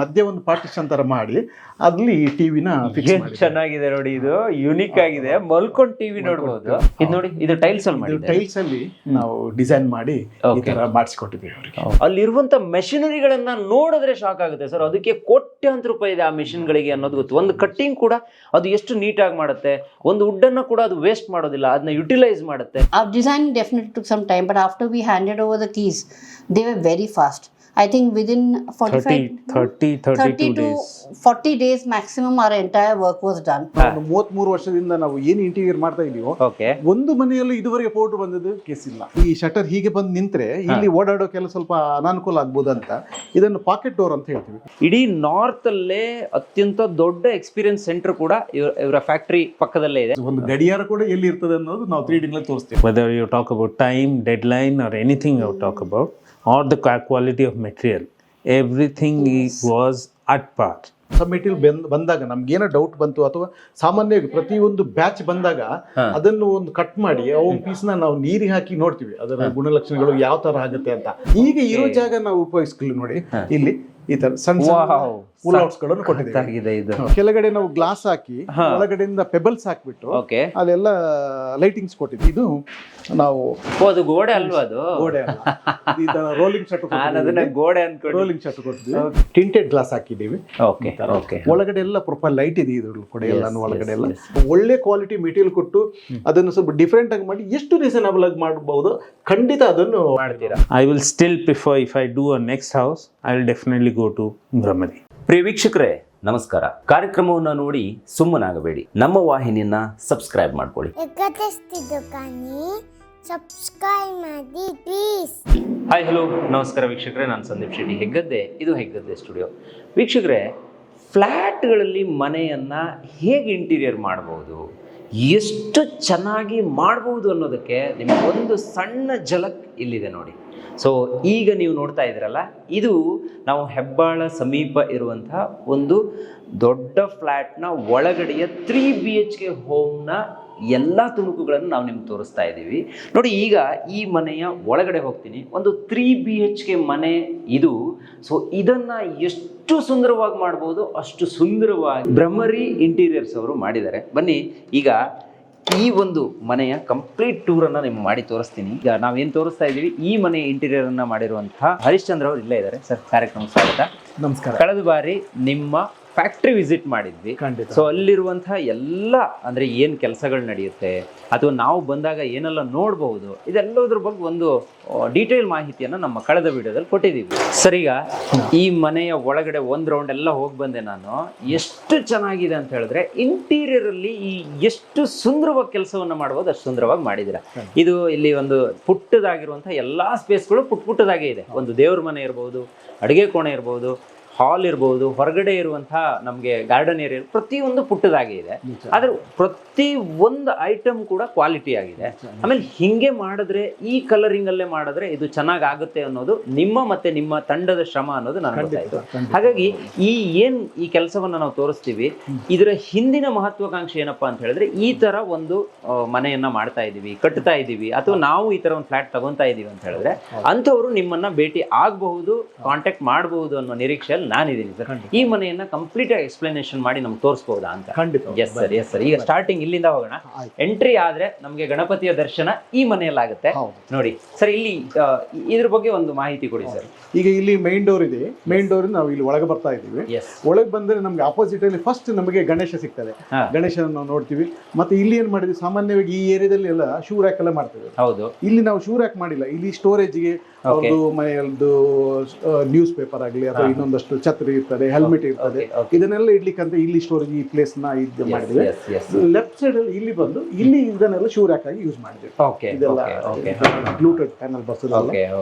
ಮಧ್ಯೆ ಒಂದು ಪಾರ್ಟಿಷನ್ ತರ ಮಾಡಿ ಅಲ್ಲಿ ಟಿವಿನ ಏನ್ ಚೆನ್ನಾಗಿದೆ ನೋಡಿ ಇದು? ಯುನಿಕ್ ಆಗಿದೆ. ಮಲ್ಕೊಂಡ್ ಟಿವಿ ನೋಡ್ಬೋದು. ಇದು ನೋಡಿ ಇದು ಟೈಲ್ಸ್ ಅಲ್ಲಿ ಮಾಡಿ ಟೈಲ್ಸ್ ಅಲ್ಲಿ ನಾವು ಡಿಸೈನ್ ಮಾಡಿ ಈ ತರ ಮಾಡಿಸ್ಕೊಟ್ಟಿದ್ದೀವಿ ಅವರಿಗೆ. ಅಲ್ಲಿರುವಂತ ಮೆಷಿನರಿಗಳನ್ನ ನೋಡಿದ್ರೆ ಶಾಕ್ ಆಗುತ್ತೆ. ಸರ್ ಅದಕ್ಕೆ ಕೋಟ್ಯಾಂತರ ರೂಪಾಯಿ ಇದೆ ಆ ಮೆಷಿನ್ಗಳಿಗೆ ಅನ್ನೋದು ಗೊತ್ತು. ಒಂದು ಕಟ್ಟಿಂಗ್ ಕೂಡ ಅದು ಎಷ್ಟು ನೀಟಾಗಿ ಮಾಡುತ್ತೆ. ಒಂದು ವುಡ್ ಅನ್ನ ಕೂಡ ಅದು ವೇಸ್ಟ್ ಮಾಡೋದಿಲ್ಲ. ಅದನ್ನ ಯುಟಿಲೈಸ್ ಮಾಡುತ್ತೆ. ಆ design definitely took some time but after we handed over the keys, they were very fast. I think within 45, 30, 30, 30 32 to days. 40 days maximum, our entire work was done. ನಾವು ಮೂವತ್ಮೂರು ವರ್ಷದಿಂದ ನಾವು ಏನು ಇಂಟೀರಿಯರ್ ಮಾಡ್ತಾ ಇದೀವೋ ಓಕೆ ಒಂದು ಮನೆಯಲ್ಲೂ ಇದುವರೆಗೆ ಪೌಡರ್ ಬಂದದ್ದು ಕೇಸ್ ಇಲ್ಲ. ಈ ಶಟರ್ ಹೀಗೆ ಬಂದು ನಿಂತ್ರೆ ಇಲ್ಲಿ ಓಡಾಡೋಕೆಲ್ಲ ಸ್ವಲ್ಪ ಅನಾನುಕೂಲ ಆಗ್ಬೋದಂತ ಅಂತ ಇದನ್ನು ಪಾಕೆಟ್ ಡೋರ್ ಅಂತ ಹೇಳ್ತೀವಿ. ಇಡೀ ನಾರ್ತ್ ಅಲ್ಲೇ ಅತ್ಯಂತ ದೊಡ್ಡ ಎಕ್ಸ್ಪೀರಿಯನ್ಸ್ ಸೆಂಟರ್ ಕೂಡ ಇವ್ರ- ಇವರ ಫ್ಯಾಕ್ಟರಿ ಪಕ್ಕದಲ್ಲೇ ಇದೆ. ಒಂದು ಗಡಿಯಾರ ಕೂಡ ಎಲ್ಲಿ ಇರ್ತದೆ ಅನ್ನೋದು ನಾವು ತ್ರೀ ಡಿಂಗ್ ತೋರಿಸ್ತೀವಿ. Whether you talk about time, deadline, or anything you talk about, or the qua- quality of material, is was at part ಬಂದ್ ಬಂದಾಗ ನಮ್ಗೇನೋ ಏನೋ ಡೌಟ್ ಬಂತು ಅಥವಾ ಸಾಮಾನ್ಯವಾಗಿ ಪ್ರತಿಯೊಂದು ಬ್ಯಾಚ್ ಬಂದಾಗ ಅದನ್ನು ಒಂದು ಕಟ್ ಮಾಡಿ ಆ ಪೀಸ್ ಪೀಸ್ನ ನಾವು ನೀರಿಗೆ ಹಾಕಿ ನೋಡ್ತೀವಿ. ಅದರ ಗುಣಲಕ್ಷಣಗಳು ಯಾವ ತರ ಆಗುತ್ತೆ ಅಂತ. ಈಗ ಇರೋ ಜಾಗ ನಾವು ಉಪಯೋಗಿಸ್ಕೊಳ್ಳಿ ನೋಡಿ. ಇಲ್ಲಿ ಈ ತರ ಸಣ್ಣ. ಪುಲ್ ಔಟ್ಸ್ಗಳನ್ನು ಕೆಳಗಡೆ ನಾವು ಗ್ಲಾಸ್ ಹಾಕಿ ಒಳಗಡೆಯಿಂದ ಪೆಬಲ್ಸ್ ಹಾಕ್ಬಿಟ್ಟು ಅಲ್ಲೆಲ್ಲ ಲೈಟಿಂಗ್ಸ್ ಕೊಟ್ಟಿದ್ವಿ ಇದು ನಾವು ಅದು ಗೋಡೆ ಅಲ್ವಾ ಅದು? ಗೋಡೆ ರೋಲಿಂಗ್ ಶಟ್ ಅದನ್ನ ಗೋಡೆ ರೋಲಿಂಗ್ ಶಟ್ ಕೊಟ್ಟಿದ್ವಿ ಟಿಂಟೆಡ್ ಗ್ಲಾಸ್ ಹಾಕಿದ್ದೀವಿ. ಒಳಗಡೆ ಎಲ್ಲ ಪ್ರೊಫೈಲ್ ಲೈಟ್ ಇದೆ ಇದ್ರ ಕೂಡ ಎಲ್ಲ ಒಳಗಡೆ ಎಲ್ಲ. ಒಳ್ಳೆ ಕ್ವಾಲಿಟಿ ಮೆಟೀರಿಯಲ್ ಕೊಟ್ಟು ಅದನ್ನು ಸ್ವಲ್ಪ ಡಿಫ್ರೆಂಟ್ ಆಗಿ ಮಾಡಿ ಎಷ್ಟು ರೀಸನಬಲ್ ಆಗಿ ಮಾಡಬಹುದು ಖಂಡಿತ ಅದನ್ನು ಮಾಡ್ತೀರಾ. I will still prefer if I do a next house I will definitely go to Brahmadi. ಪ್ರಿಯ ವೀಕ್ಷಕರೇ ನಮಸ್ಕಾರ. ಕಾರ್ಯಕ್ರಮವನ್ನು ನೋಡಿ ಸುಮ್ಮನಾಗಬೇಡಿ. ನಮ್ಮ ವಾಹಿನಿಯನ್ನ ಸಬ್ಸ್ಕ್ರೈಬ್ ಮಾಡ್ಕೊಳ್ಳಿ. ಸಬ್ಸ್ಕ್ರೈಬ್ ಮಾಡಿ ಪ್ಲೀಸ್ ಹಾಯ್ ಹಲೋ ನಮಸ್ಕಾರ ವೀಕ್ಷಕರೇ ನಾನು ಸಂದೀಪ್ ಶೆಟ್ಟಿ ಹೆಗ್ಗದ್ದೆ. ಇದು ಹೆಗ್ಗದ್ದೆ ಸ್ಟುಡಿಯೋ ವೀಕ್ಷಕರೇ ಫ್ಲ್ಯಾಟ್ಗಳಲ್ಲಿ ಮನೆಯನ್ನು ಹೇಗೆ ಇಂಟೀರಿಯರ್ ಮಾಡ್ಬೋದು? ಎಷ್ಟು ಚೆನ್ನಾಗಿ ಮಾಡ್ಬೋದು ಅನ್ನೋದಕ್ಕೆ ನಿಮಗೆ ಒಂದು ಸಣ್ಣ ಜಲಕ್ ಇಲ್ಲಿದೆ ನೋಡಿ. ಸೊ ಈಗ ನೀವು ನೋಡ್ತಾ ಇದ್ರಲ್ಲ ಇದು ನಾವು ಹೆಬ್ಬಾಳ ಸಮೀಪ ಇರುವಂತಹ ಒಂದು ದೊಡ್ಡ ಫ್ಲ್ಯಾಟ್ನ ಒಳಗಡೆಯ ತ್ರೀ ಬಿ ಎಚ್ ಕೆ ಹೋಮ್ನ ಎಲ್ಲ ತುಣುಕುಗಳನ್ನು ನಾವು ನಿಮ್ಗೆ ತೋರಿಸ್ತಾ ಇದ್ದೀವಿ. ನೋಡಿ, ಈಗ ಈ ಮನೆಯ ಒಳಗಡೆ ಹೋಗ್ತೀನಿ. ಒಂದು ತ್ರೀ ಬಿ ಎಚ್ ಕೆ ಮನೆ ಇದು. ಸೊ ಇದನ್ನ ಎಷ್ಟು ಸುಂದರವಾಗಿ ಮಾಡ್ಬೋದು? ಅಷ್ಟು ಸುಂದರವಾಗಿ ಬ್ರಹ್ಮರಿ ಇಂಟೀರಿಯರ್ಸ್ ಅವರು ಮಾಡಿದ್ದಾರೆ. ಬನ್ನಿ, ಈಗ ಈ ಒಂದು ಮನೆಯ ಕಂಪ್ಲೀಟ್ ಟೂರ್ ಅನ್ನ ನಿಮ್ಗೆ ಮಾಡಿ ತೋರಿಸ್ತೀನಿ. ಈಗ ನಾವೇನ್ ತೋರಿಸ್ತಾ ಇದ್ದೀವಿ ಈ ಮನೆ ಇಂಟೀರಿಯರ್ ಅನ್ನ ಮಾಡಿರುವಂತಹ ಹರಿಶ್ಚಂದ್ರ ಅವರು ಇಲ್ಲೇ ಇದ್ದಾರೆ. ಸರ್ ಕಾರ್ಯಕ್ರಮ ಸ್ವಾಗತ. ನಮಸ್ಕಾರ. ಕಳೆದ ಬಾರಿ ನಿಮ್ಮ ಫ್ಯಾಕ್ಟ್ರಿ ವಿಸಿಟ್ ಮಾಡಿದ್ವಿ. ಖಂಡಿತ. ಸೊ ಅಲ್ಲಿರುವಂತಹ ಎಲ್ಲ ಅಂದ್ರೆ ಏನ್ ಕೆಲಸಗಳು ನಡೆಯುತ್ತೆ ಅಥವಾ ನಾವು ಬಂದಾಗ ಏನೆಲ್ಲ ನೋಡಬಹುದು ಇದೆಲ್ಲದ್ರ ಬಗ್ಗೆ ಒಂದು ಡೀಟೇಲ್ ಮಾಹಿತಿಯನ್ನ ನಮ್ಮ ಕಳೆದ ವಿಡಿಯೋದಲ್ಲಿ ಕೊಟ್ಟಿದ್ದೀವಿ. ಸರ್ ಈಗ ಈ ಮನೆಯ ಒಳಗಡೆ ಒಂದ್ ರೌಂಡ್ ಎಲ್ಲ ಹೋಗಿ ಬಂದೆ ನಾನು. ಎಷ್ಟು ಚೆನ್ನಾಗಿದೆ ಅಂತ ಹೇಳಿದ್ರೆ ಇಂಟೀರಿಯರ್ ಅಲ್ಲಿ ಈ ಎಷ್ಟು ಸುಂದರವಾಗಿ ಕೆಲಸವನ್ನು ಮಾಡಬಹುದು ಅಷ್ಟು ಸುಂದರವಾಗಿ ಮಾಡಿದ್ದೀರಾ. ಇದು ಇಲ್ಲಿ ಒಂದು ಪುಟ್ಟದಾಗಿರುವಂತಹ ಎಲ್ಲಾ ಸ್ಪೇಸ್ಗಳು ಪುಟ್ಟ ಪುಟ್ಟದಾಗೇ ಇದೆ. ಒಂದು ದೇವ್ರ ಮನೆ ಇರಬಹುದು ಅಡುಗೆ ಕೋಣೆ ಇರಬಹುದು ಹಾಲ್ ಇರ್ಬೋದು ಹೊರಗಡೆ ಇರುವಂತಹ ನಮಗೆ ಗಾರ್ಡನ್ ಏರಿಯಾ ಪ್ರತಿಯೊಂದು ಪುಟ್ಟದಾಗಿ ಇದೆ. ಆದ್ರೆ ಪ್ರತಿ ಒಂದು ಐಟಮ್ ಕೂಡ ಕ್ವಾಲಿಟಿ ಆಗಿದೆ. ಆಮೇಲೆ ಹಿಂಗೆ ಮಾಡಿದ್ರೆ ಈ ಕಲರಿಂಗ್ ಅಲ್ಲೇ ಮಾಡಿದ್ರೆ ಇದು ಚೆನ್ನಾಗಿ ಆಗುತ್ತೆ ಅನ್ನೋದು ನಿಮ್ಮ ಮತ್ತೆ ನಿಮ್ಮ ತಂಡದ ಶ್ರಮ ಅನ್ನೋದು ನನಗೆ ಗೊತ್ತಾಯ್ತು ಹಾಗಾಗಿ ಈ ಏನ್ ಈ ಕೆಲಸವನ್ನ ನಾವು ತೋರಿಸ್ತೀವಿ ಇದರ ಹಿಂದಿನ ಮಹತ್ವಾಕಾಂಕ್ಷೆ ಏನಪ್ಪಾ ಅಂತ ಹೇಳಿದ್ರೆ ಈ ತರ ಒಂದು ಮನೆಯನ್ನ ಮಾಡ್ತಾ ಇದೀವಿ ಕಟ್ತಾ ಇದೀವಿ ಅಥವಾ ನಾವು ಈ ತರ ಒಂದು ಫ್ಲಾಟ್ ತಗೊಂತಾ ಇದೀವಿ ಅಂತ ಹೇಳಿದ್ರೆ ಅಂಥವ್ರು ನಿಮ್ಮನ್ನ ಭೇಟಿ ಆಗಬಹುದು ಕಾಂಟ್ಯಾಕ್ಟ್ ಮಾಡಬಹುದು ಅನ್ನೋ ನಿರೀಕ್ಷೆಯಲ್ಲಿ ನಾನಿದ್ದೀನಿ ಸರ್. ಈ ಮನೆಯನ್ನ ಕಂಪ್ಲೀಟ್ ಆಗಿ ಎಕ್ಸ್ಪ್ಲನೇಷನ್ ಮಾಡಿ ನಮ್ಗೆ ತೋರಿಸಬಹುದು ಅಂತ. ಖಂಡಿತ. ಎಸ್ ಸರ್ ಎಸ್ ಸರ್ ಈಗ ಸ್ಟಾರ್ಟಿಂಗ್ ಇಲ್ಲಿಂದ ಹೋಗೋಣ. ಎಂಟ್ರಿ ಆದ್ರೆ ನಮಗೆ ಗಣಪತಿಯ ದರ್ಶನ ಈ ಮನೆಯಲ್ಲಾಗುತ್ತೆ. ನೋಡಿ ಸರ್ ಇಲ್ಲಿ ಇದ್ರ ಬಗ್ಗೆ ಒಂದು ಮಾಹಿತಿ ಕೊಡಿ ಸರ್ ಈಗ ಇಲ್ಲಿ ಮೈನ್ ಡೋರ್ ಇದೆ. ಮೈನ್ ಡೋರ್ ನಾವು ಇಲ್ಲಿ ಒಳಗೆ ಬರ್ತಾ ಇದ್ದೀವಿ. ಒಳಗೆ ಬಂದ್ರೆ ನಮ್ಗೆ ಅಪೋಸಿಟ್ ಅಲ್ಲಿ ಫಸ್ಟ್ ನಮಗೆ ಗಣೇಶ ಸಿಗ್ತದೆ. ಗಣೇಶನ ನಾವು ನೋಡ್ತೀವಿ. ಮತ್ತೆ ಇಲ್ಲಿ ಏನ್ ಮಾಡಿದ್ವಿ? ಸಾಮಾನ್ಯವಾಗಿ ಈ ಏರಿಯಾದಲ್ಲಿ ಎಲ್ಲ ಶೂ ರ್ಯಾಕ್ ಎಲ್ಲ ಮಾಡ್ತೇವೆ ಹೌದು. ಇಲ್ಲಿ ನಾವು ಶೂರ್ ರ್ಯಾಕ್ ಮಾಡಿಲ್ಲ. ಇಲ್ಲಿ ಸ್ಟೋರೇಜ್ಗೆ ಅವ್ರದ್ದು ಮನೆಯದ್ದು ನ್ಯೂಸ್ ಪೇಪರ್ ಆಗಲಿ ಅಥವಾ ಇನ್ನೊಂದಷ್ಟು ಛತ್ರಿ ಇರ್ತದೆ ಹೆಲ್ಮೆಟ್ ಇರ್ತದೆ. ಇದನ್ನೆಲ್ಲ ಇಡ್ಲಿಕ್ಕೆ ಅಂತ ಇಡ್ಲಿಕ್ಕಂತ ಇಲ್ಲಿ ಸ್ಟೋರೇಜ್ ಈ ಪ್ಲೇಸ್ನ ಇದು ಮಾಡಿದ್ವಿ. ಲೆಫ್ಟ್ ಸೈಡ್ ಅಲ್ಲಿ ಇಲ್ಲಿ ಬಂದು ಇಲ್ಲಿ ಇದನ್ನೆಲ್ಲ ಶೂ ರ್ಯಾಕ್ ಆಗಿ ಯೂಸ್ ಮಾಡಿದ್ವಿ. ಇದೆಲ್ಲ ಗ್ಲೂಟೆಡ್ ಪ್ಯಾನಲ್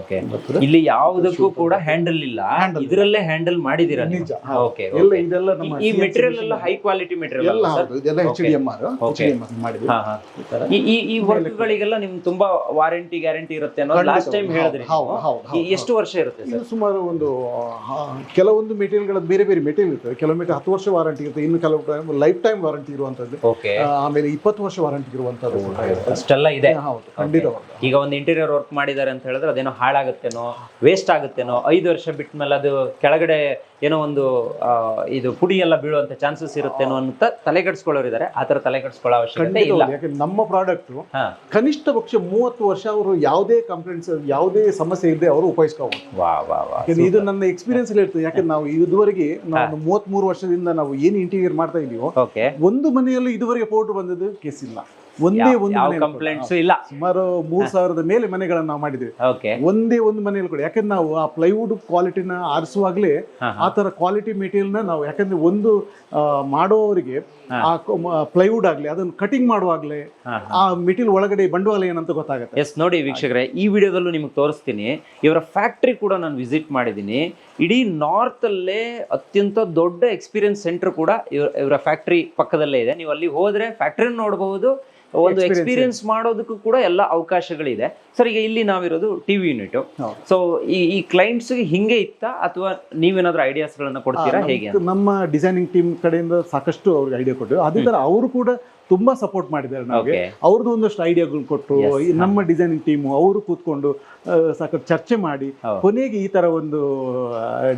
ಓಕೆ ಇಲ್ಲಿ ಯಾವುದಕ್ಕೂ ಕೂಡ ಹ್ಯಾಂಡಲ್ ಇಲ್ಲ. ಇದರಲ್ಲೇ ಹ್ಯಾಂಡಲ್ ಮಾಡಿದಿರ? ನಿಜ ಓಕೆ ಎಲ್ಲ. ಇದೆಲ್ಲ ನಮ್ಮ ಈ ಮೆಟೀರಿಯಲ್ ಎಲ್ಲ ಹೈ ಕ್ವಾಲಿಟಿ ಮೆಟೀರಿಯಲ್ ಎಲ್ಲ ಹೌದು. ಇದೆಲ್ಲ H D M R H D M R ಮಾಡಿದ್ವಿ. ಹಾ ಹಾ. ಈ ವರ್ಕ್ ಈ ವರ್ಕ್ಗಳಿಗೆಲ್ಲ ನಿಮ್ ತುಂಬಾ ವಾರಂಟಿ ಗ್ಯಾರಂಟಿ ಇರುತ್ತೆ ಅನ್ನೋದು. ಲಾಸ್ಟ್ ಟೈಮ್ ಹೇಳಿದ್ರಿ ಎಷ್ಟು ವರ್ಷ ಇರುತ್ತೆ ಇದು ಸುಮಾರು ಒಂದು ಕೆಲವೊಂದು ಮೆಟೀರಿಯಲ್ಗಳ ಬೇರೆ ಬೇರೆ ಮೆಟೀರಿಯಲ್ ಇರ್ತದೆ ಕೆಲವು ಹತ್ತು ವರ್ಷ ವಾರಂಟಿ ಇರುತ್ತೆ ಇನ್ನು ಕೆಲವು ಟೈಮ್ ಲೈಫ್ ಟೈಮ್ ವಾರಂಟಿ ಇರುವಂತದ್ದು ಆಮೇಲೆ ಇಪ್ಪತ್ತು ವರ್ಷ ವಾರಂಟಿ ಇರುವಂತದ್ದು ಅಷ್ಟೆಲ್ಲ ಇದೆ. ಹೌದು ಖಂಡಿತ ಈಗ ಒಂದು ಇಂಟೀರಿಯರ್ ವರ್ಕ್ ಮಾಡಿದ್ದಾರೆ ಅಂತ ಹೇಳಿದ್ರೆ ಅದೇನೋ ಹಾಳಾಗುತ್ತೇನೋ ವೇಸ್ಟ್ ಆಗುತ್ತೇನೋ ಐದು ವರ್ಷ ಬಿಟ್ಟ ಮೇಲೆ ಅದು ಕೆಳಗಡೆ ಏನೋ ಒಂದು ಇದು ಪುಡಿ ಎಲ್ಲ ಬೀಳುವಂತ ಚಾನ್ಸಸ್ ಇರುತ್ತೆ ಅಂತ ತಲೆಗೆಡ್ಸ್ಕೊಳ್ಳೋರು ಇದ್ದಾರೆ ಆತರ ತರ ತಲೆಗೆಡ್ಸ್ಕೊಳ್ಳೋ ಅವಶ್ಯಕತೆ ಇಲ್ಲ. ಯಾಕಂದ್ರೆ ನಮ್ಮ ಪ್ರಾಡಕ್ಟ್ ಕನಿಷ್ಠ ಪಕ್ಷ ಮೂವತ್ತು ವರ್ಷ ಅವರು ಯಾವುದೇ ಕಂಪ್ಲೇಂಟ್ಸ್ ಯಾವುದೇ ಸಮಸ್ಯೆ ಇಲ್ಲದೆ ಅವರು ಉಪಯೋಗಿಸ್ಕೋಬಹುದು ವಾ ವಾ ವಾ. ಯಾಕಂದ್ರೆ ಇದು ನನ್ನ ಎಕ್ಸ್ಪೀರಿಯನ್ಸ್ ಇರ್ತದೆ ಯಾಕಂದ್ರೆ ನಾವು ಇದುವರೆಗೆ ನಾವು ಮೂವತ್ತ್ ಮೂರು ವರ್ಷದಿಂದ ನಾವು ಏನು ಇಂಟೀರಿಯರ್ ಮಾಡ್ತಾ ಇದೀವೋ ಒಂದು ಮನೆಯಲ್ಲೂ ಇದುವರೆಗೆ ಫೋಟೋ ಬಂದದ್ದು ಕೇಸ್ ಇಲ್ಲ. ಒಂದೇ ಒಂದು ಕಂಪ್ಲೇಂಟ್ಸ್ ಇಲ್ಲ. ಸುಮಾರು ಮೂರ್ ಸಾವಿರದ ಮೇಲೆ ಮನೆಗಳನ್ನ ನಾವು ಮಾಡಿದ್ವಿ ಒಂದೇ ಒಂದು ಮನೆಯಲ್ಲಿ ಕೂಡ ಯಾಕಂದ್ರೆ ನಾವು ಆ ಪ್ಲೈವುಡ್ ಕ್ವಾಲಿಟಿನ ಆರಿಸುವಾಗಲೇ ಆ ತರ ಕ್ವಾಲಿಟಿ ನ ನಾವು ಯಾಕಂದ್ರೆ ಒಂದು ಮಾಡುವವರಿಗೆ ಮಾಡೋವರಿಗೆ ಆ ಪ್ಲೈವುಡ್ ಆಗ್ಲಿ ಅದನ್ನು ಕಟಿಂಗ್ ಮಾಡುವಾಗ್ಲೇ ಆ ಮೆಟೀರಿಯಲ್ ಒಳಗಡೆ ಬಂಡವಾಳ ಏನಂತ ಗೊತ್ತಾಗುತ್ತೆ. ಎಸ್ ನೋಡಿ ವೀಕ್ಷಕರೇ ಈ ವಿಡಿಯೋದಲ್ಲೂ ನಿಮ್ಗೆ ತೋರಿಸ್ತೀನಿ. ಇವರ ಫ್ಯಾಕ್ಟ್ರಿ ಕೂಡ ನಾನು ವಿಸಿಟ್ ಮಾಡಿದ್ದೀನಿ. ಇಡೀ ನಾರ್ತ್ ಅಲ್ಲೇ ಅತ್ಯಂತ ದೊಡ್ಡ ಎಕ್ಸ್ಪೀರಿಯನ್ಸ್ ಸೆಂಟರ್ ಕೂಡ ಇವ್ರ ಇವರ ಫ್ಯಾಕ್ಟ್ರಿ ಪಕ್ಕದಲ್ಲೇ ಇದೆ. ನೀವು ಅಲ್ಲಿ ಹೋದ್ರೆ ಫ್ಯಾಕ್ಟ್ರಿ ನೋಡಬಹುದು. ಒಂದು ಎಕ್ಸ್ಪೀರಿಯನ್ಸ್ ಮಾಡೋದಕ್ಕೂ ಕೂಡ ಎಲ್ಲ ಅವಕಾಶಗಳಿದೆ. ಸರ್ ಈಗ ಇಲ್ಲಿ ನಾವಿರೋದು ಟಿವಿ ಯೂನಿಟ್ ಹೌದು. ಸೊ ಈ ಈ ಕ್ಲೈಂಟ್ಸ್ಗೆ ಹಿಂಗೆ ಇತ್ತಾ? ಅಥವಾ ನೀವೇನಾದ್ರೂ ಐಡಿಯಾಸ್ಗಳನ್ನ ಕೊಡ್ತೀರಾ? ಹೇಗೆ ನಮ್ಮ ಡಿಸೈನಿಂಗ್ ಟೀಮ್ ಕಡೆಯಿಂದ ಸಾಕಷ್ಟು ಅವ್ರಿಗೆ ಐಡಿಯಾ ಕೊಟ್ಟಿದ್ರು. ಅದೇ ತರ ಅವರು ಕೂಡ ತುಂಬಾ ಸಪೋರ್ಟ್ ಮಾಡಿದ್ದಾರೆ ನಮಗೆ. ಅವ್ರದ್ದು ಒಂದಷ್ಟು ಐಡಿಯಾಗಳು ಕೊಟ್ಟರು ನಮ್ಮ ಡಿಸೈನಿಂಗ್ ಟೀಮು ಅವರು ಕೂತ್ಕೊಂಡು ಸಾಕಷ್ಟು ಚರ್ಚೆ ಮಾಡಿ ಕೊನೆಗೆ ಈ ತರ ಒಂದು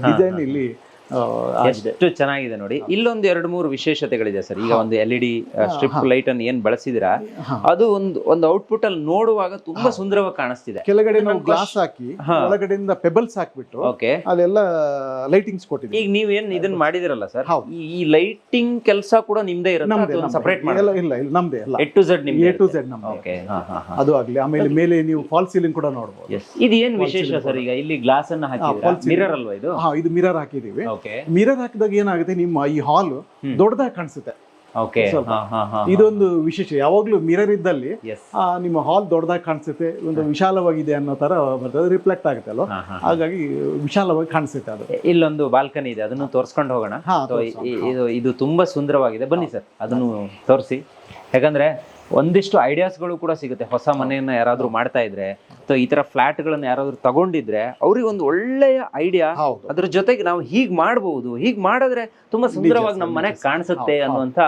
ಡಿಸೈನ್ ಇಲ್ಲಿ ಎಷ್ಟು ಚೆನ್ನಾಗಿದೆ ನೋಡಿ. ಇಲ್ಲೊಂದು ಎರಡು ಮೂರು ವಿಶೇಷತೆಗಳಿದೆ ಸರ್. ಈಗ ಒಂದು L E D strip light ಅನ್ನು ಏನ್ ಬಳಸಿದಿರಾ ಅದು ಒಂದು ಒಂದು ಔಟ್ಪುಟ್ ಅಲ್ಲಿ ನೋಡುವಾಗ ತುಂಬಾ ಸುಂದರವಾಗಿ ಕಾಣಿಸ್ತಿದೆ. ಕೆಳಗಡೆ ನಾವು ಗ್ಲಾಸ್ ಹಾಕಿ ಒಳಗಡೆಯಿಂದ ಪೆಬಲ್ಸ್ ಹಾಕ್ಬಿಟ್ಟು ಓಕೆ. ಅದೆಲ್ಲ ಲೈಟಿಂಗ್ಸ್ ಕೊಟ್ಟಿದ್ದೀವಿ. ಈಗ ಏನ್ ಇದನ್ನ ಮಾಡಿದಿರಲ್ಲ ಸರ್. ಈ ಲೈಟಿಂಗ್ ಕೆಲಸ ಕೂಡ ನಿಮ್ದೇ ಇರುತ್ತೆ ಸಪರೇಟ್ ಮಾಡಿ ಇಲ್ಲ ಇಲ್ಲ ನಮ್ದೇ ಎಟ್ ಟು ಝೆಡ್ ನಿಮ್ದು ಎ ಟು ಝೆಡ್ ನಮ್ದೇ. ಓಕೆ ಅದು ಆಗ್ಲಿ. ಆಮೇಲೆ ಮೇಲೆ ನೀವು ಫಾಲ್ ಸೀಲಿಂಗ್ ಕೂಡ ನೋಡಬಹುದು ಇದು ಏನ್ ವಿಶೇಷ ಸರ್? ಈಗ ಇಲ್ಲಿ ಗ್ಲಾಸ್ ಅನ್ನ ಹಾಕಿ ಮಿರರ್ ಅಲ್ವಾ ಇದು? ಹಾ ಇದು ಮಿರರ್ ಹಾಕಿದೀವಿ ಮಿರರ್ ಹಾಕಿದಾಗ ಏನಾಗುತ್ತೆ? ನಿಮ್ಮ ಈ ಹಾಲ್ ದೊಡ್ಡದಾಗಿ ಕಾಣಿಸುತ್ತೆ. ಇದೊಂದು ವಿಶೇಷ. ಯಾವಾಗ್ಲೂ ಮಿರರ್ ಇದ್ದಲ್ಲಿ ಆ, ನಿಮ್ಮ ಹಾಲ್ ದೊಡ್ಡದಾಗಿ ಕಾಣಿಸುತ್ತೆ ಒಂದು ವಿಶಾಲವಾಗಿದೆ ಅನ್ನೋ ತರ ಬರ್ತದೆ. ರಿಫ್ಲೆಕ್ಟ್ ಆಗುತ್ತೆ ಅಲ್ವಾ? ಹಾ ಹಾ ಹಾಗಾಗಿ ವಿಶಾಲವಾಗಿ ಕಾಣಿಸುತ್ತೆ ಅದು. ಇಲ್ಲೊಂದು ಬಾಲ್ಕನಿ ಇದೆ. ಅದನ್ನು ತೋರಿಸ್ಕೊಂಡು ಹೋಗೋಣ. ಹಾ, So, ಇ- ಇದು ಇದು ತುಂಬಾ ಸುಂದರವಾಗಿದೆ. ಬನ್ನಿ ಸರ್. ಅದನ್ನು ತೋರಿಸಿ. ಯಾಕಂದ್ರೆ ಒಂದಿಷ್ಟು ಐಡಿಯಾಸ್ಗಳು ಕೂಡ ಸಿಗುತ್ತೆ. ಹೊಸ ಮನೆಯನ್ನ ಯಾರಾದ್ರೂ ಮಾಡ್ತಾ ಇದ್ರೆ ಅಥವಾ ಈ ತರ ಫ್ಲಾಟ್ ಗಳನ್ನ ಯಾರಾದ್ರೂ ತಗೊಂಡಿದ್ರೆ ಅವ್ರಿಗೆ ಒಂದು ಒಳ್ಳೆಯ ಐಡಿಯಾ ಅದ್ರ ಜೊತೆಗೆ ನಾವು ಹೀಗ್ ಮಾಡಬಹುದು ಹೀಗ್ ಮಾಡಿದ್ರೆ ತುಂಬಾ ಸುಂದರವಾಗಿ ನಮ್ಮ ಮನೆ ಕಾಣಿಸುತ್ತೆ ಅನ್ನುವಂತ